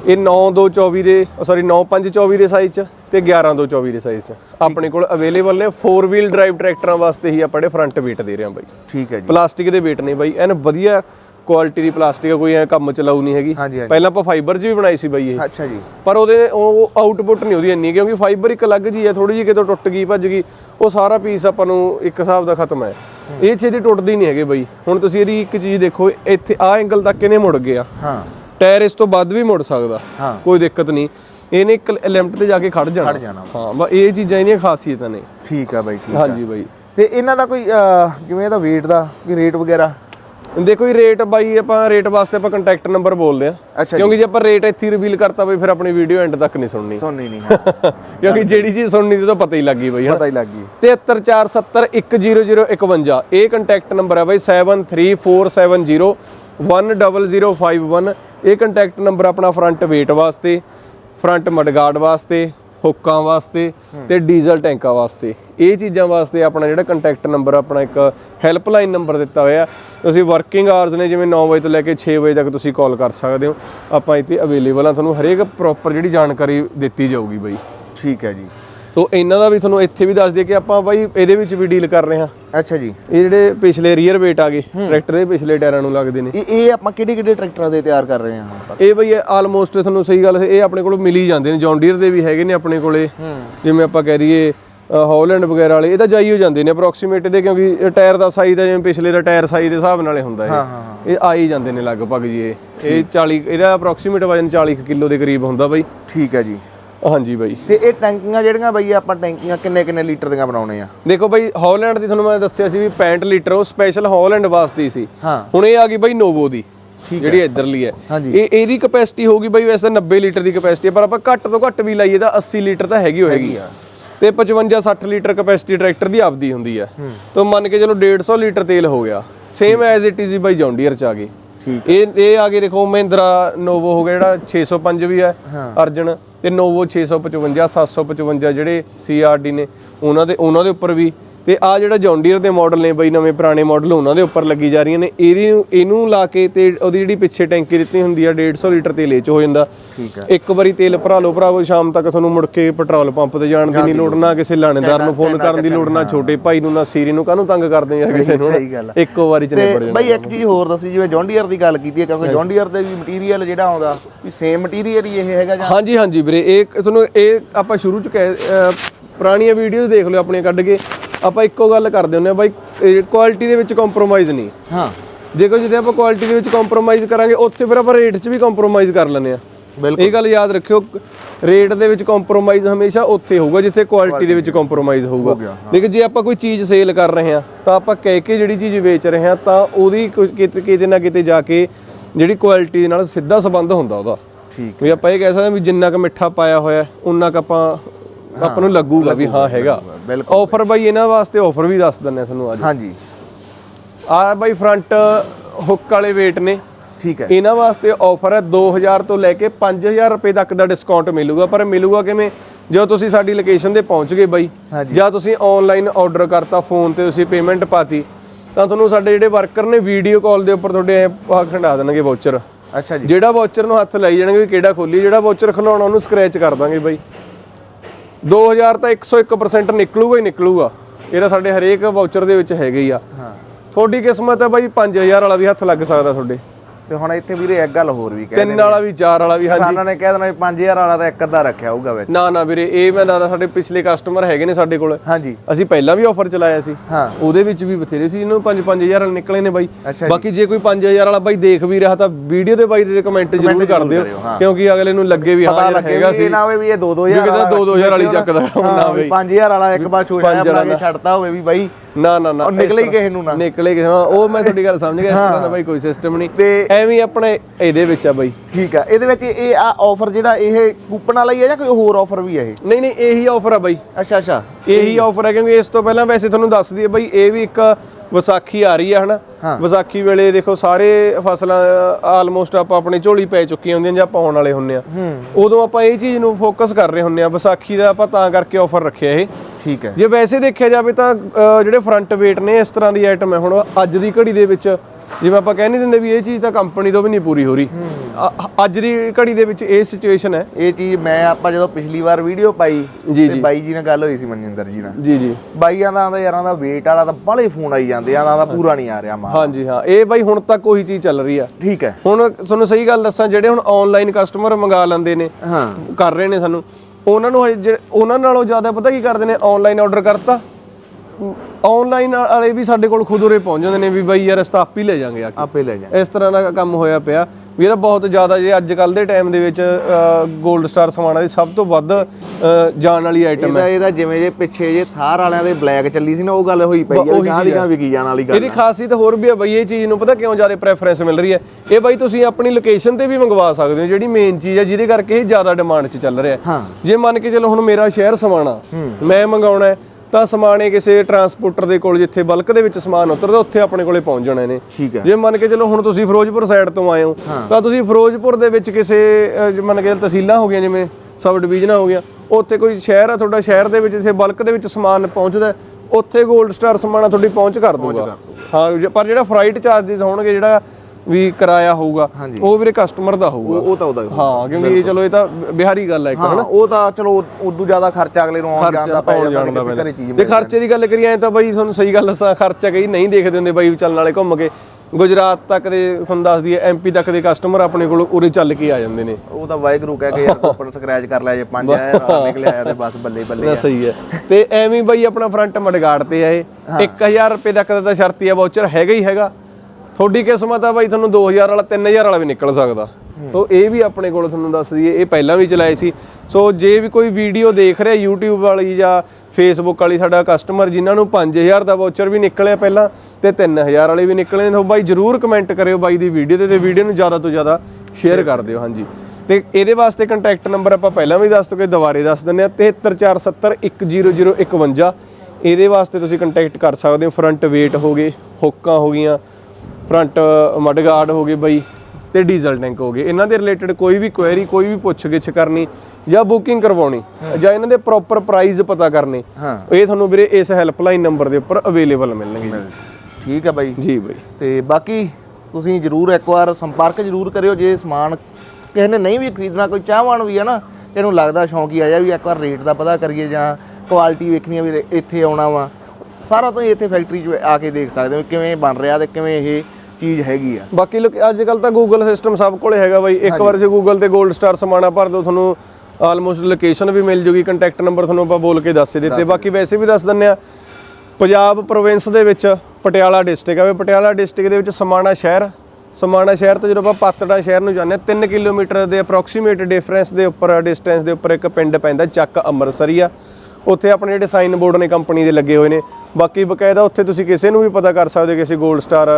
ਇਹ 9224 ਦੇ ਸੌਰੀ 9524 ਦੇ ਸਾਈਜ਼ ਚ ਤੇ 11 ਤੋਂ 24 ਦੇ ਸਾਈਜ਼ 'ਚ। ਆਪਣੇ ਕੋਲ ਅਵੇਲੇਬਲ ਨੇ 4 ਵੀਲ ਡਰਾਈਵ ਟਰੈਕਟਰਾਂ ਵਾਸਤੇ ਹੀ ਆਪਾਂ ਜਿਹੜੇ ਫਰੰਟ ਵੇਟ ਦੇ ਰਹੇ ਹਾਂ ਬਾਈ। ਠੀਕ ਹੈ ਜੀ। ਪਲਾਸਟਿਕ ਦੇ ਵੇਟ ਨੇ ਬਾਈ ਐਨ ਵਧੀਆ ਕੁਆਲਿਟੀ ਦੀ ਪਲਾਸਟਿਕ ਕੋਈ ਐ ਕੰਮ ਚਲਾਊ ਨਹੀਂ ਹੈਗੀ। ਪਹਿਲਾਂ ਆਪਾਂ ਫਾਈਬਰ 'ਚ ਵੀ ਬਣਾਈ ਸੀ ਬਾਈ ਇਹ। ਅੱਛਾ ਜੀ। ਪਰ ਉਹਦੇ ਉਹ ਆਊਟਪੁੱਟ ਨਹੀਂ ਉਹਦੀ ਇੰਨੀ ਕਿਉਂਕਿ ਫਾਈਬਰ ਇੱਕ ਅਲੱਗ ਜੀ ਹੈ ਥੋੜੀ ਜਿਹੀ ਕਿਤੋਂ ਟੁੱਟ ਗਈ ਭੱਜ ਗਈ ਉਹ ਸਾਰਾ ਪੀਸ ਆਪਾਂ ਨੂੰ ਇੱਕ ਹਿਸਾਬ ਦਾ ਖਤਮ ਹੈ। ਇਹ ਛੇਤੀ ਟੁੱਟਦੀ ਨਹੀਂ ਹੈਗੇ ਬਾਈ। ਹੁਣ ਤੁਸੀਂ ਇਹਦੀ ਇੱਕ ਚੀਜ਼ ਦੇਖੋ ਇੱਥੇ ਆ ਐਂਗਲ ਤੱਕ ਇਹਨੇ ਮੁੜ ਗਿਆ। ਹਾਂ। ਟਾਇਰ ਇਸ ਤੋਂ ਵੱਧ ਵੀ ਮੁੜ ਸਕਦਾ। ਹਾਂ। ਕੋਈ ਦਿੱਕਤ ਨਹੀਂ। ਇਹਨੇ ਇੱਕ ਲਿਮਟ ਤੇ ਜਾ ਕੇ ਖੜ ਜਾਣਾ। ਖੜ ਜਾਣਾ। ਹਾਂ ਬਸ ਇਹ ਚੀਜ਼ਾਂ ਇਹਦੀਆਂ ਖਾਸੀਅਤਾਂ ਨੇ। ਠੀਕ ਆ ਬਾਈ ਠੀਕ ਆ। ਹਾਂਜੀ ਬਾਈ। ਤੇ ਇਹਨਾਂ ਦਾ ਕੋਈ ਜਿਵੇਂ ਇਹਦਾ weight ਦਾ ਕੋਈ ਰੇਟ ਵਗੈਰਾ? ਦੇਖੋ ਜੀ ਰੇਟ ਬਾਈ ਆਪਾਂ ਰੇਟ ਵਾਸਤੇ ਆਪਾਂ ਕੰਟੈਕਟ ਨੰਬਰ ਬੋਲਦੇ ਆ। ਕਿਉਂਕਿ ਜੇ ਆਪਾਂ ਰੇਟ ਇੱਥੇ ਰਿਵੀਲ ਕਰਤਾ ਬਈ ਫਿਰ ਆਪਣੀ ਵੀਡੀਓ ਐਂਡ ਤੱਕ ਨਹੀਂ ਸੁਣਨੀ। ਸੁਣਨੀ ਨਹੀਂ ਕਿਉਂਕਿ ਜਿਹੜੀ ਚੀਜ਼ ਸੁਣਨੀ ਤੇ ਤਾਂ ਪਤਾ ਹੀ ਲੱਗੀ ਬਈ ਹਨਾ। ਪਤਾ ਹੀ ਲੱਗ ਗਈ। 7347100051 ਇਹ ਕੰਟੈਕਟ ਨੰਬਰ ਹੈ ਬਾਈ 7347010051 ਇਹ ਕੰਟੈਕਟ ਨੰਬਰ ਆਪਣਾ ਫਰੰਟ ਵੇਟ ਵਾਸਤੇ ਫਰੰਟ ਮਡਗਾਰਡ ਵਾਸਤੇ, ਹੁੱਕਾਂ ਵਾਸਤੇ ਤੇ ਡੀਜ਼ਲ ਟੈਂਕਾਂ ਵਾਸਤੇ। ਇਹ ਚੀਜ਼ਾਂ ਵਾਸਤੇ ਆਪਣਾ ਜਿਹੜਾ ਕੰਟੈਕਟ ਨੰਬਰ ਆਪਣਾ ਇੱਕ ਹੈਲਪਲਾਈਨ ਨੰਬਰ ਦਿੱਤਾ ਹੋਇਆ। ਤੁਸੀਂ ਵਰਕਿੰਗ ਆਵਰਸ ਨੇ ਜਿਵੇਂ 9 ਵਜੇ ਤੋਂ ਲੈ ਕੇ 6 ਵਜੇ ਤੱਕ ਤੁਸੀਂ ਕਾਲ ਕਰ ਸਕਦੇ ਹੋ। ਆਪਾਂ ਇੱਥੇ ਅਵੇਲੇਬਲ ਆ ਤੁਹਾਨੂੰ ਹਰੇਕ ਪ੍ਰੋਪਰ ਜਿਹੜੀ ਜਾਣਕਾਰੀ ਦਿੱਤੀ ਜਾਊਗੀ ਬਾਈ। ਠੀਕ ਹੈ ਜੀ। ਸੋ ਇਹਨਾਂ ਦਾ ਵੀ ਤੁਹਾਨੂੰ ਇੱਥੇ ਵੀ ਦੱਸ ਦਈਏ ਕਿ ਆਪਾਂ ਬਾਈ ਇਹਦੇ ਵਿੱਚ ਵੀ ਡੀਲ ਕਰ ਰਹੇ ਹਾਂ। ਅੱਛਾ ਜੀ। ਇਹ ਜਿਹੜੇ ਪਿਛਲੇ ਰੀਅਰ ਵੇਟ ਆ ਗਏ ਟਰੈਕਟਰ ਦੇ ਪਿਛਲੇ ਟਾਇਰਾਂ ਨੂੰ ਲੱਗਦੇ ਨੇ। ਇਹ ਇਹ ਆਪਾਂ ਕਿਹੜੇ ਕਿਹੜੇ ਟਰੈਕਟਰਾਂ ਦੇ ਤਿਆਰ ਕਰ ਰਹੇ ਹਾਂ ਇਹ ਬਈ ਆਲਮੋਸਟ ਤੁਹਾਨੂੰ ਸਹੀ ਗੱਲ ਇਹ ਆਪਣੇ ਕੋਲ ਮਿਲ ਹੀ ਜਾਂਦੇ ਨੇ। ਜੌਨ ਡੀਅਰ ਦੇ ਵੀ ਹੈਗੇ ਨੇ ਆਪਣੇ ਕੋਲੇ। ਜਿਵੇਂ ਆਪਾਂ ਕਹਿ ਦਈਏ ਹੌਲੈਂਡ ਵਗੈਰਾ ਵਾਲੇ ਇਹ ਤਾਂ ਜਾਈ ਹੋ ਜਾਂਦੇ ਨੇ ਅਪਰੋਕਸੀਮੇਟ ਦੇ ਕਿਉਂਕਿ ਟਾਇਰ ਦਾ ਸਾਈਜ਼ ਦਾ ਜਿਵੇਂ ਪਿਛਲੇ ਦਾ ਟਾਇਰ ਸਾਈਜ਼ ਦੇ ਹਿਸਾਬ ਨਾਲ ਹੀ ਹੁੰਦਾ ਇਹ। ਇਹ ਆ ਹੀ ਜਾਂਦੇ ਨੇ ਲਗਭਗ ਜੀ ਇਹ। ਇਹ 40 ਇਹਦਾ ਅਪਰੋਕਸੀਮੇਟ ਵਜਨ 40 ਕਿਲੋ ਦੇ ਕਰੀਬ ਹੁੰਦਾ ਬਾਈ। ਠੀਕ ਹੈ ਜੀ। ਹਾਂਜੀ ਬਾਈ। ਤੇ ਇਹ ਟੈਂਕੀਆਂ ਜਿਹੜੀਆਂ ਬਈ ਆਪਾਂ ਟੈਂਕੀਆਂ ਕਿੰਨੇ ਕਿੰਨੇ ਲੀਟਰ ਦੀਆਂ ਬਣਾਉਣੇ ਆ? ਦੇਖੋ ਬਾਈ ਹਾਲੈਂਡ ਦੀ ਤੁਹਾਨੂੰ ਮੈਂ ਦੱਸਿਆ ਸੀ ਵੀ 65 ਲੀਟਰ ਉਹ ਸਪੈਸ਼ਲ ਹਾਲੈਂਡ ਵਾਸਤੇ ਹੀ ਸੀ। ਹਾਂ। ਹੁਣ ਇਹ ਆ ਗਈ ਬਾਈ ਨੋਵੋ ਦੀ ਜਿਹੜੀ ਇੱਧਰਲੀ ਹੈ। ਇਹ ਇਹਦੀ ਕਪੈਸਿਟੀ ਹੋਊਗੀ ਬਾਈ ਵੈਸੇ ਤਾਂ 90 ਲੀਟਰ ਦੀ ਕਪੈਸਿਟੀ ਹੈ ਪਰ ਆਪਾਂ ਘੱਟ ਤੋਂ ਘੱਟ ਵੀ ਲਾਈਏ ਤਾਂ 80 ਲੀਟਰ ਤਾਂ ਹੈਗੀ ਹੋਏਗੀ। ਤੇ 55 60 ਲੀਟਰ ਕਪੈਸਿਟੀ ਟਰੈਕਟਰ ਦੀ ਆਪਦੀ ਹੁੰਦੀ ਹੈ। ਤਾਂ ਮੰਨ ਕੇ ਚਲੋ 150 ਲੀਟਰ ਤੇਲ ਹੋ ਗਿਆ। ਸੇਮ ਐਜ਼ ਇਟ ਇਜ਼ ਬਾਈ ਜੌਂਡੀਅਰ ਚ ਆ ਗਈ। ਇਹ ਇਹ ਆ ਗਏ ਦੇਖੋ ਮਹਿੰਦਰਾ ਨੋਵੋ ਹੋ ਗਿਆ ਜਿਹੜਾ 605 ਵੀ ਹੈ। ਅਰਜਨ। ਤੇ ਨੋਵੋ 655 755 ਜਿਹੜੇ ਸੀਆਰਡੀ ਨੇ ਉਹਨਾਂ ਦੇ ਉਹਨਾਂ ਦੇ ਉੱਪਰ ਵੀ ਤੇ ਆ ਜਿਹੜਾ ਜੌਂਡੀਅਰ ਦੇ ਮਾਡਲ ਨੇ ਬਈ ਨਵੇਂ ਪੁਰਾਣੇ ਮਾਡਲ ਉਹਨਾਂ ਦੇ ਉੱਪਰ ਲੱਗੀ ਜਾ ਰਹੀਆਂ ਨੇ। ਇਹਦੀ ਇਹਨੂੰ ਲਾ ਕੇ ਤੇ ਉਹਦੀ ਜਿਹੜੀ ਪਿੱਛੇ ਟੈਂਕੀ ਦਿੱਤੀ ਹੁੰਦੀ ਆ 150 ਲੀਟਰ ਤੇਲ ਇਹ ਚ ਹੋ ਜਾਂਦਾ। ਠੀਕ ਇੱਕ ਵਾਰੀ ਤੇਲ ਭਰਾ ਲਓ ਭਰਾਵੋ ਸ਼ਾਮ ਤੱਕ ਤੁਹਾਨੂੰ ਮੁੜ ਕੇ ਪੈਟਰੋਲ ਪੰਪ ਤੇ ਜਾਣ ਦੀ ਨਹੀਂ ਲੋੜ ਨਾ ਕਿਸੇ ਲਾਣੇਦਾਰ ਨੂੰ ਫੋਨ ਕਰਨ ਦੀ ਲੋੜ ਨਾ ਛੋਟੇ ਭਾਈ ਨੂੰ ਨਾ ਸੀਰੀ ਨੂੰ ਕਾਹਨੂੰ ਤੰਗ ਕਰਦੇ ਯਾਰ ਕਿਸੇ ਨੂੰ? ਆ। ਇੱਕੋ ਵਾਰੀ ਚ ਨਿਬੜ ਤੇ ਜਾਂਦਾ ਬਈ ਇੱਕ ਚੀਜ਼ ਹੋਰ ਦੱਸੀ ਜਿਵੇਂ ਜੌਂਡੀਅਰ ਦੀ ਗੱਲ ਕੀਤੀ ਹੈ ਕਿਉਂਕਿ ਜੌਂਡੀਅਰ ਦੇ ਵੀ ਮਟੀਰੀਅਲ ਜਿਹੜਾ ਆਉਂਦਾ ਵੀ ਸੇਮ ਮਟੀਰੀਅਲ ਹੀ ਇਹ ਹੈਗਾ ਜਾਂ ਹਾਂਜੀ ਹਾਂਜੀ ਵੀਰੇ ਇਹ ਤੁਹਾਨੂੰ ਇਹ ਆਪਾਂ ਸ਼ੁਰੂ ਚ ਕਹਿ ਪੁਰਾਣੀਆਂ ਵੀਡੀਓਜ਼ ਦੇਖ ਲਿਓ ਆਪਣੀਆਂ ਕੱਢ ਕੇ। ਆਪਾਂ ਇੱਕੋ ਗੱਲ ਕਰਦੇ ਹੁੰਦੇ ਆ ਬਾਈ ਕੁਆਲਿਟੀ ਦੇ ਵਿੱਚ ਕੰਪਰੋਮਾਈਜ਼ ਨਹੀਂ। ਹਾਂ। ਦੇਖੋ ਜਿੱਥੇ ਆਪਾਂ ਕੁਆਲਿਟੀ ਦੇ ਵਿੱਚ ਕੰਪਰੋਮਾਈਜ਼ ਕਰਾਂਗੇ ਉੱਥੇ ਫਿਰ ਆਪਾਂ ਰੇਟ 'ਚ ਵੀ ਕੰਪਰੋਮਾਈਜ਼ ਕਰ ਲੈਂਦੇ ਆ ਬਿਲਕੁਲ। ਇਹ ਗੱਲ ਯਾਦ ਰੱਖਿਓ ਰੇਟ ਦੇ ਵਿੱਚ ਕੰਪਰੋਮਾਈਜ਼ ਹਮੇਸ਼ਾ ਉੱਥੇ ਹੋਊਗਾ ਜਿੱਥੇ ਕੁਆਲਿਟੀ ਦੇ ਵਿੱਚ ਕੰਪਰੋਮਾਈਜ਼ ਹੋਊਗਾ। ਲੇਕਿਨ ਜੇ ਆਪਾਂ ਕੋਈ ਚੀਜ਼ ਸੇਲ ਕਰ ਰਹੇ ਹਾਂ ਤਾਂ ਆਪਾਂ ਕਹਿ ਕੇ ਜਿਹੜੀ ਚੀਜ਼ ਵੇਚ ਰਹੇ ਹਾਂ ਤਾਂ ਉਹਦੀ ਕਿਤੇ ਕਿਤੇ ਨਾ ਕਿਤੇ ਜਾ ਕੇ ਜਿਹੜੀ ਕੁਆਲਿਟੀ ਨਾਲ ਸਿੱਧਾ ਸੰਬੰਧ ਹੁੰਦਾ ਉਹਦਾ। ਠੀਕ ਵੀ ਆਪਾਂ ਇਹ ਕਹਿ ਸਕਦੇ ਹਾਂ ਵੀ ਜਿੰਨਾ ਕੁ ਮਿੱਠਾ ਪਾਇਆ ਹੋਇਆ ਉਨਾ ਕੁ ਆਪਾਂ ਆਪਾਂ ਨੂੰ ਲੱਗੂਗਾ ਵੀ ਹਾਂ ਹੈਗਾ। ਬਿਲਕੁਲ ਆਫਰ ਬਾਈ ਇਹਨਾਂ ਵਾਸਤੇ ਆਫਰ ਵੀ ਦੱਸ ਦਿੰਨੇ ਤੁਹਾਨੂੰ ਅੱਜ। ਹਾਂਜੀ। ਆ ਬਾਈ ਫਰੰਟ ਹੁੱਕ ਵਾਲੇ weight ਨੇ। ਠੀਕ ਹੈ। ਇਹਨਾਂ ਵਾਸਤੇ ਆਫਰ ਹੈ 2000 ਤੋਂ ਲੈ ਕੇ 5000 ਰੁਪਏ ਤੱਕ ਦਾ ਡਿਸਕਾਊਂਟ ਮਿਲੂਗਾ। ਪਰ ਮਿਲੂਗਾ ਕਿਵੇਂ? ਜਦੋਂ ਤੁਸੀਂ ਸਾਡੀ ਲੋਕੇਸ਼ਨ ਤੇ ਪਹੁੰਚ ਗਏ ਬਾਈ। ਜਾਂ ਤੁਸੀਂ ਆਨਲਾਈਨ ਆਰਡਰ ਕਰਤਾ ਫੋਨ ਤੇ ਤੁਸੀਂ ਪੇਮੈਂਟ ਪਾਤੀ ਤਾਂ ਤੁਹਾਨੂੰ ਸਾਡੇ ਜਿਹੜੇ ਵਰਕਰ ਨੇ ਵੀਡੀਓ ਕਾਲ ਦੇ ਉੱਪਰ ਤੁਹਾਡੇ ਖੰਡਾ ਦੇਣਗੇ ਵਾਊਚਰ ਅੱਛਾ ਜੀ। ਜਿਹੜਾ ਵਾਊਚਰ ਨੂੰ ਹੱਥ ਲਾਈ ਜਾਣਗੇ ਵੀ ਕਿਹੜਾ ਖੋਲੀ ਜਿਹੜਾ ਵਾਊਚਰ ਖਲਾਉਣਾ ਉਹਨੂੰ ਸਕ੍ਰੈਚ ਕਰ ਦਾਂਗੇ ਬਾਈ। 2000 ਤਾਂ 101% ਨਿਕਲੂਗਾ ਹੀ ਨਿਕਲੂਗਾ। ਇਹ ਤਾਂ ਸਾਡੇ ਹਰੇਕ ਵਾਊਚਰ ਦੇ ਵਿੱਚ ਹੈਗੇ ਹੀ ਆ। ਹਾਂ। ਤੁਹਾਡੀ ਕਿਸਮਤ ਹੈ ਬਾਈ 5000 ਵਾਲਾ ਵੀ ਹੱਥ ਲੱਗ ਸਕਦਾ ਤੁਹਾਡੇ। ਤੇ ਹੁਣ ਇੱਥੇ ਵੀਰੇ ਇੱਕ ਗੱਲ ਹੋਰ ਵੀ ਕਹਿ ਤਿੰਨ ਵਾਲਾ ਵੀ ਚਾਰ ਵਾਲਾ ਵੀ ਹਾਂਜੀ। ਕਿਸਾਨਾਂ ਨੇ ਕਹਿ ਦੇਣਾ ਵੀ 5000 ਵਾਲਾ ਤਾਂ ਇੱਕ ਅੱਧਾ ਰੱਖਿਆ ਹੋਊਗਾ ਵਿੱਚ। ਨਾ ਨਾ ਵੀਰੇ ਇਹ ਮੈਂ ਦੱਸਦਾ ਸਾਡੇ ਪਿਛਲੇ ਕਸਟਮਰ ਹੈਗੇ ਨੇ ਸਾਡੇ ਕੋਲ। ਹਾਂਜੀ। ਅਸੀਂ ਪਹਿਲਾਂ ਵੀ ਆਫਰ ਚਲਾਇਆ ਸੀ। ਹਾਂ। ਉਹਦੇ ਵਿੱਚ ਵੀ ਬਥੇਰੇ ਸੀ ਇਹਨੂੰ 5 5000 ਵਾਲੇ ਨਿਕਲੇ ਨੇ ਬਾਈ। ਬਾਕੀ ਜੇ ਕੋਈ 5000 ਵਾਲਾ ਬਾਈ ਦੇਖ ਵੀ ਰਿਹਾ ਤਾਂ ਵੀਡੀਓ ਦੇ ਬਾਈ ਦੇ ਕਮੈਂਟ ਜ਼ਰੂਰ ਕਰ ਦਿਓ। ਕਿਉਂਕਿ ਅਗਲੇ ਨੂੰ ਲੱਗੇ ਵੀ ਹਾਂ ਵੀ ਸੀ। ਇਹ ਨਾ ਹੋਵੇ ਵੀ ਇਹ 2-2000 ਵੀ ਕਿਤੇ 2000 ਵਾਲੀ ਚੱਕਦਾ ਹੁੰਦਾ ਬਈ। 5000 ਵਾਲਾ ਇੱਕ ਵਾਰ ਪੰਜ ਬਣਾ ਕੇ ਵਾਲਾ। ਛੱਡਤਾ ਹੋਵੇ ਵੀ ਬਾਈ। ਨਾ ਨਾ ਨਾ ਨਿਕਲੇ ਹੀ ਕਿਸੇ ਨੂੰ ਨਾ। ਨਿਕਲੇ ਕਿਸੇ ਹਾਂ ਉਹ ਮੈਂ ਤੁਹਾਡੀ ਗੱਲ ਸਮਝ ਗਿਆ ਇਸ ਤਰ੍ਹਾਂ ਦਾ ਬਾਈ ਕੋਈ ਸਿਸਟਮ ਨਹੀਂ। ਤੇ- ਐਵੇਂ ਆਪਣੇ ਇਹਦੇ ਵਿੱਚ ਆ ਬਾਈ। ਠੀਕ ਆ। ਇਹਦੇ ਵਿੱਚ ਇਹ ਆ ਆਫਰ ਜਿਹੜਾ ਇਹ ਕੂਪਨ ਵਾਲਾ ਹੀ ਹੈ ਜਾਂ ਕੋਈ ਹੋਰ ਆਫਰ ਵੀ ਹੈ ਇਹ? ਨਹੀਂ ਨਹੀਂ ਇਹੀ ਆਫਰ ਆ ਬਾਈ। ਅੱਛਾ ਅੱਛਾ। ਇਹੀ ਆਫਰ ਹੈ ਕਿਉਂਕਿ ਇਸ ਤੋਂ ਪਹਿਲਾਂ ਵੈਸੇ ਤੁਹਾਨੂੰ ਦੱਸ ਦਈਏ ਬਈ ਇਹ ਵੀ ਇੱਕ ਵਿਸਾਖੀ ਆ ਰਹੀ ਹੈ ਹਨਾ। ਵਿਸਾਖੀ ਵੇਲੇ ਦੇਖੋ ਸਾਰੇ ਫਸਲਾਂ ਆਲਮੋਸਟ ਆਪਾਂ ਆਪਣੀ ਝੋਲੀ ਪੈ ਚੁੱਕੀਆਂ ਹੁੰਦੀਆਂ ਜਾਂ ਪਾਉਣ ਵਾਲੇ ਹੁੰਨੇ ਆ। ਉਦੋਂ ਆਪਾਂ ਇਹ ਚੀਜ਼ ਨੂੰ ਫੋਕਸ ਕਰ ਰਹੇ ਹੁੰਨੇ ਆ। ਵਿਸਾਖੀ ਦਾ ਆਪਾਂ ਤਾਂ ਕਰਕੇ ਆਫਰ ਰੱਖਿਆ ਇਹ। ਠੀਕ ਹੈ। ਜੇ ਵੈਸੇ ਦੇਖਿਆ ਜਾਵੇ ਤਾਂ ਜਿਹੜੇ ਫਰੰਟ ਵੇਟ ਨੇ ਇਸ ਤਰ੍ਹਾਂ ਦੀ ਆਈਟਮ ਹੈ। ਹੁਣ ਅੱਜ ਦੀ ਘੜੀ ਦੇ ਵਿੱਚ ਜਿਵੇਂ ਆਪਾਂ ਕਹਿ ਨਹੀਂ ਦਿੰਦੇ ਵੀ ਇਹ ਚੀਜ਼ ਤਾਂ ਕੰਪਨੀ ਤੋਂ ਵੀ ਨਹੀਂ ਪੂਰੀ ਹੋ ਰਹੀ। ਅੱਜ ਦੀ ਘੜੀ ਦੇ ਵਿੱਚ ਇਹ ਸਿਚੁਏਸ਼ਨ ਹੈ। ਇਹ ਚੀਜ਼ ਮੈਂ ਆਪਾਂ ਜਦੋਂ ਪਿਛਲੀ ਵਾਰ ਵੀਡੀਓ ਪਾਈ ਤੇ। ਬਾਈ ਜੀ ਨਾਲ ਗੱਲ ਹੋਈ ਸੀ ਮਨਜਿੰਦਰ ਜੀ ਨਾਲ। ਜੀ ਜੀ। ਬਾਈਆਂ ਦਾ ਆਂਦਾ ਯਾਰਾਂ ਦਾ ਵੇਟ ਵਾਲਾ ਤਾਂ ਬਾਲੇ ਫੋਨ ਆਈ ਜਾਂਦੇ ਆ ਦਾ ਪੂਰਾ ਨਹੀਂ ਆ ਰਿਹਾ ਮਾਲ। ਹਾਂਜੀ ਹਾਂ। ਇਹ ਬਾਈ ਹੁਣ ਤੱਕ ਉਹੀ ਚੀਜ਼ ਚੱਲ ਰਹੀ ਆ। ਠੀਕ ਹੈ। ਹੁਣ ਤੁਹਾਨੂੰ ਸਹੀ ਗੱਲ ਦੱਸਾਂ ਜਿਹੜੇ ਹੁਣ ਆਨਲਾਈਨ ਕਸਟਮਰ ਮੰਗਾ ਲੈਂਦੇ ਨੇ ਹਾਂ। ਕਰ ਰਹੇ ਨੇ ਸਾਨੂੰ ਉਹਨਾਂ ਨੂੰ ਹਜੇ ਉਹਨਾਂ ਨਾਲੋਂ ਜ਼ਿਆਦਾ ਪਤਾ ਕੀ ਕਰਦੇ ਨੇ? ਆਨਲਾਈਨ ਆਰਡਰ ਕਰਤਾ। ਆਨਲਾਈਨ ਵਾਲੇ ਵੀ ਸਾਡੇ ਕੋਲ ਖੁਦ ਉਰੇ ਪਹੁੰਚ ਜਾਂਦੇ ਨੇ ਵੀ ਬਾਈ ਯਾਰ ਅਸੀਂ ਤਾਂ ਆਪ ਹੀ ਲੈ ਜਾਾਂਗੇ ਆ ਕੇ। ਆਪੇ ਲੈ ਜਾ ਇਸ ਤਰ੍ਹਾਂ ਦਾ ਕੰਮ ਹੋਇਆ ਪਿਆ। ਵੀ ਇਹਦਾ ਬਹੁਤ ਜ਼ਿਆਦਾ ਜੇ ਅੱਜ ਕੱਲ ਦੇ ਟਾਈਮ ਦੇ ਵਿੱਚ 골ਡ ਸਟਾਰ ਸਮਾਨਾ ਦੀ ਸਭ ਤੋਂ ਵੱਧ ਜਾਣ ਵਾਲੀ ਆਈਟਮ ਹੈ। ਇਹਦਾ ਜਿਵੇਂ ਜੇ ਪਿੱਛੇ ਜੇ ਥਾਰ ਵਾਲਿਆਂ ਦੇ ਬਲੈਕ ਚੱਲੀ ਸੀ ਨਾ ਉਹ ਗੱਲ ਹੋਈ ਪਈ ਉਹੀ ਗਾਂ ਦੀ ਵਿਕੀ ਜਾਣ ਵਾਲੀ ਗੱਲ ਇਹਦੀ ਖਾਸੀਅਤ ਹੋਰ ਵੀ ਹੈ ਬਈ ਇਹ ਚੀਜ਼ ਨੂੰ ਪਤਾ ਕਿਉਂ ਜ਼ਿਆਦਾ ਪ੍ਰੈਫਰੈਂਸ ਮਿਲ ਰਹੀ ਹੈ? ਇਹ ਬਾਈ ਤੁਸੀਂ ਆਪਣੀ ਲੋਕੇਸ਼ਨ ਤੇ ਵੀ ਮੰਗਵਾ ਸਕਦੇ ਹੋ ਜਿਹੜੀ ਮੇਨ ਚੀਜ਼ ਹੈ ਜਿਹਦੇ ਕਰਕੇ ਇਹ ਜ਼ਿਆਦਾ ਡਿਮਾਂਡ 'ਚ ਚੱਲ ਰਿਹਾ ਹੈ। ਹਾਂ। ਜੇ ਮੰਨ ਕੇ ਚਲੋ ਹੁਣ ਮੇਰਾ ਸ਼ਹਿਰ ਸਮਾਣਾ ਮੈਂ ਮੰਗਾਉਣਾ ਹੈ, ਤਾਂ ਸਮਾਨ ਇਹ ਕਿਸੇ ਟਰਾਂਸਪੋਰਟਰ ਦੇ ਕੋਲ ਜਿੱਥੇ ਬਲਕ ਦੇ ਵਿੱਚ ਸਮਾਨ ਉਤਰਦਾ ਉੱਥੇ ਆਪਣੇ ਕੋਲੇ ਪਹੁੰਚ ਜਾਣੇ ਨੇ ਠੀਕ ਹੈ। ਜੇ ਮੰਨ ਕੇ ਚਲੋ ਹੁਣ ਤੁਸੀਂ ਫਿਰੋਜ਼ਪੁਰ ਸਾਈਡ ਤੋਂ ਆਏ ਹੋ ਤਾਂ ਤੁਸੀਂ ਫਿਰੋਜ਼ਪੁਰ ਦੇ ਵਿੱਚ ਕਿਸੇ ਮੰਨ ਕੇ ਤਹਿਸੀਲਾਂ ਹੋ ਗਈਆਂ ਜਿਵੇਂ ਸਬ ਡਿਵੀਜ਼ਨਾਂ ਹੋ ਗਈਆਂ ਉੱਥੇ ਕੋਈ ਸ਼ਹਿਰ ਆ ਤੁਹਾਡਾ ਸ਼ਹਿਰ ਦੇ ਵਿੱਚ ਜਿੱਥੇ ਬਲਕ ਦੇ ਵਿੱਚ ਸਮਾਨ ਪਹੁੰਚਦਾ ਉੱਥੇ 골ਡ ਸਟਾਰ ਸਮਾਨ ਤੁਹਾਡੀ ਪਹੁੰਚ ਕਰ ਦੂਗਾ। ਹਾਂ ਪਰ ਜਿਹੜਾ ਫਰਾਈਟ ਚਾਰजेस ਹੋਣਗੇ ਜਿਹੜਾ ਵੀ ਕਿਰਾਇਆ ਹੋਊਗਾ ਉਹ ਵੀਰੇ ਕਸਟਮਰ ਦਾ ਹੋਊਗਾ। ਉਹ ਤਾਂ ਉਹਦਾ ਹੀ ਕਿਉਂਕਿ ਇਹ ਚਲੋ ਇਹ ਤਾਂ ਬਿਹਾਰੀ ਗੱਲ ਹੈ ਇੱਕ ਹਾਂ ਉਹ ਤਾਂ ਚਲੋ ਉਦੋਂ ਜ਼ਿਆਦਾ ਖਰਚਾ ਅਗਲੇ ਨੂੰ ਆਉਣ ਜਾਣ ਦਾ ਪੈ ਜਾਂਦਾ ਘਰੇ ਚੀਜ਼ ਤੇ ਖਰਚੇ ਦੀ ਗੱਲ ਕਰੀਏ ਐ ਤਾਂ ਬਾਈ ਤੁਹਾਨੂੰ ਸਹੀ ਗੱਲ ਦੱਸਾਂ ਖਰਚਾ ਕਈ ਨਹੀਂ ਦੇਖਦੇ ਹੁੰਦੇ ਬਾਈ ਚੱਲਣ ਵਾਲੇ ਘੁੰਮ ਕੇ। ਗੁਜਰਾਤ ਤੱਕ ਦੇ ਤੁਹਾਨੂੰ ਦੱਸ ਦਈਏ ਐਮਪੀ ਤੱਕ ਦੇ ਕਸਟਮਰ ਆਪਣੇ ਕੋਲ ਉਰੇ ਚੱਲ ਕੇ ਆ ਜਾਂਦੇ ਨੇ। ਉਹ ਤਾਂ ਵਾਹਿਗੁਰੂ ਕਹਿ ਕੇ ਯਾਰ ਕੋਪਨ ਸਕ੍ਰੈਚ ਕਰ ਲਿਆ ਜੇ 5000 ਨਿਕਲ ਆਇਆ ਤੇ ਬਸ ਬੱਲੇ ਬੱਲੇ ਨਾ ਸਹੀ ਹੈ। ਤੇ ਐਵੇਂ ਬਾਈ ਆਪਣਾ ਫਰੰਟ ਮਡਗਾੜ ਤੇ ਆ ਇਹ। 1000 ਰੁਪਏ ਤੱਕ ਦਾ ਤਾਂ ਸ਼ਰਤੀ ਆ ਵਾਊਚਰ ਹੈਗਾ ਹੀ ਹੈਗਾ। ਤੁਹਾਡੀ ਕਿਸਮਤ ਆ ਬਾਈ ਤੁਹਾਨੂੰ 2000 ਵਾਲਾ 3000 ਵਾਲਾ ਵੀ ਨਿਕਲ ਸਕਦਾ। ਸੋ ਇਹ ਵੀ ਆਪਣੇ ਕੋਲ ਤੁਹਾਨੂੰ ਦੱਸ ਦਈਏ ਇਹ ਪਹਿਲਾਂ ਵੀ ਚਲਾਏ ਸੀ। ਸੋ ਜੇ ਵੀ ਕੋਈ ਵੀਡੀਓ ਦੇਖ ਰਿਹਾ YouTube ਵਾਲੀ ਜਾਂ Facebook ਵਾਲੀ ਸਾਡਾ ਕਸਟਮਰ ਜਿਨ੍ਹਾਂ ਨੂੰ 5000 ਦਾ ਵਾਊਚਰ ਵੀ ਨਿਕਲਿਆ ਪਹਿਲਾਂ ਤੇ 3000 ਵਾਲੇ ਵੀ ਨਿਕਲੇ ਨੇ ਤਾਂ ਬਾਈ ਜਰੂਰ ਕਮੈਂਟ ਕਰਿਓ ਬਾਈ ਦੀ ਵੀਡੀਓ ਤੇ ਤੇ ਵੀਡੀਓ ਨੂੰ ਜ਼ਿਆਦਾ ਤੋਂ ਜ਼ਿਆਦਾ ਸ਼ੇਅਰ ਕਰ ਦਿਓ ਹਾਂਜੀ। ਤੇ ਇਹਦੇ ਵਾਸਤੇ ਕੰਟੈਕਟ ਨੰਬਰ ਆਪਾਂ ਪਹਿਲਾਂ ਵੀ ਦੱਸ ਚੁੱਕੇ ਦੁਬਾਰੇ ਦੱਸ ਦਿੰਦੇ ਆ 7347100051 ਇਹਦੇ ਵਾਸਤੇ ਤੁਸੀਂ ਕੰਟੈਕਟ ਕਰ ਸਕਦੇ ਹੋ ਫਰੰਟ ਵੇਟ ਹੋ ਗਏ ਹੁੱਕਾਂ ਹੋ ਗਈਆਂ ਫਰੰਟ ਮਡਗਾਰਡ ਹੋ ਗਏ ਬਈ ਤੇ ਡੀਜ਼ਲ ਟੈਂਕ ਹੋ ਗਏ। ਇਹਨਾਂ ਦੇ ਰਿਲੇਟਡ ਕੋਈ ਵੀ ਕੁਐਰੀ ਕੋਈ ਵੀ ਪੁੱਛ-ਗਿੱਛ ਕਰਨੀ ਜਾਂ ਬੁਕਿੰਗ ਕਰਵਾਉਣੀ ਜਾਂ ਇਹਨਾਂ ਦੇ ਪ੍ਰੋਪਰ ਪ੍ਰਾਈਸ ਪਤਾ ਕਰਨੇ ਇਹ ਤੁਹਾਨੂੰ ਵੀਰੇ ਇਸ ਹੈਲਪਲਾਈਨ ਨੰਬਰ ਦੇ ਉੱਪਰ ਅਵੇਲੇਬਲ ਮਿਲਣਗੇ ਠੀਕ ਹੈ ਬਾਈ। ਜੀ ਬਈ। ਤੇ ਬਾਕੀ ਤੁਸੀਂ ਜਰੂਰ ਇੱਕ ਵਾਰ ਸੰਪਰਕ ਜਰੂਰ ਕਰਿਓ ਜੇ ਸਮਾਨ ਕਿਸੇ ਨੇ ਨਹੀਂ ਵੀ ਖਰੀਦਣਾ ਕੋਈ ਚਾਹਵਾਨ ਵੀ ਹੈ ਨਾ ਇਹਨੂੰ ਲੱਗਦਾ ਸ਼ੌਂਕੀ ਆ ਜਾ ਵੀ ਇੱਕ ਵਾਰ ਰੇਟ ਦਾ ਪਤਾ ਕਰੀਏ ਜਾਂ ਕੁਆਲਿਟੀ ਵੇਖਣੀ ਆ ਵੀ ਇੱਥੇ ਆਉਣਾ ਵਾ। ਸਾਰਾ ਤੁਸੀਂ ਇੱਥੇ ਫੈਕਟਰੀ 'ਚ ਆ ਕੇ ਦੇਖ ਸਕਦੇ ਹੋ ਕਿਵੇਂ ਬਣ ਰਿਹਾ ਤੇ ਕਿਵੇਂ ਇਹ ਚੀਜ਼ ਹੈਗੀ ਆ। ਬਾਕੀ ਲੋਕ ਅੱਜ ਕੱਲ ਤਾਂ ਗੂਗਲ ਸਿਸਟਮ ਸਭ ਕੋਲੇ ਹੈਗਾ ਬਾਈ। ਇੱਕ ਵਾਰ ਜੇ ਗੂਗਲ ਤੇ 골ਡ ਸਟਾਰ ਸਮਾਣਾ ਭਰ ਦੋ ਤੁਹਾਨੂੰ ਆਲਮੋਸਟ ਲੋਕੇਸ਼ਨ ਵੀ ਮਿਲ ਜੂਗੀ ਕੰਟੈਕਟ ਨੰਬਰ ਤੁਹਾਨੂੰ ਆਪਾਂ ਬੋਲ ਕੇ ਦੱਸ ਦਿੱਤੇ। ਬਾਕੀ ਵੈਸੇ ਵੀ ਦੱਸ ਦਿੰਨੇ ਆ ਪੰਜਾਬ ਪ੍ਰੋਵਿੰਸ ਦੇ ਵਿੱਚ ਪਟਿਆਲਾ ਡਿਸਟ੍ਰਿਕਟ ਹੈ ਪਟਿਆਲਾ ਡਿਸਟ੍ਰਿਕਟ ਦੇ ਵਿੱਚ ਸਮਾਣਾ ਸ਼ਹਿਰ ਸਮਾਣਾ ਸ਼ਹਿਰ ਤੋਂ ਜਦੋਂ ਆਪਾਂ ਪਾਤੜਾ ਸ਼ਹਿਰ ਨੂੰ ਜਾਂਦੇ ਹਾਂ 3 ਕਿਲੋਮੀਟਰ ਦੇ ਅਪਰੋਕਸੀਮੇਟ ਡਿਫਰੈਂਸ ਦੇ ਉੱਪਰ ਡਿਸਟੈਂਸ ਦੇ ਉੱਪਰ ਇੱਕ ਪਿੰਡ ਪੈਂਦਾ ਚੱਕ ਅੰਮ੍ਰਿਤਸਰੀਆ ਉੱਥੇ ਆਪਣੇ ਜਿਹੜੇ ਸਾਈਨ ਬੋਰਡ ਨੇ ਕੰਪਨੀ ਦੇ ਲੱਗੇ ਹੋਏ ਨੇ। ਬਾਕੀ ਬਕਾਇਦਾ ਉੱਥੇ ਤੁਸੀਂ ਕਿਸੇ ਨੂੰ ਵੀ ਪਤਾ ਕਰ ਸਕਦੇ ਹੋ ਕਿਸੇ 골ਡ ਸਟਾਰ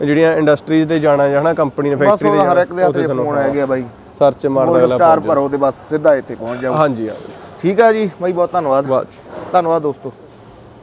ਜਿਹੜੀਆਂ ਇੰਡਸਟਰੀਜ਼ ਤੇ ਜਾਣਾ ਜਾਂ ਹਨਾ ਕੰਪਨੀ ਨੇ ਫੈਕਟਰੀ ਤੇ ਹਰ ਇੱਕ ਦੇ ਹੱਥ ਫੋਨ ਆ ਬਾਈ। ਸਰਚ ਮਾਰਦਾ ਅਗਲਾ ਸਟਾਰ ਭਰੋ ਤੇ ਬਸ ਸਿੱਧਾ ਇੱਥੇ ਪਹੁੰਚ ਜਾਓ। ਹਾਂਜੀ ਠੀਕ ਆ ਜੀ ਬਾਈ ਬਹੁਤ ਧੰਨਵਾਦ। ਧੰਨਵਾਦ ਦੋਸਤੋ।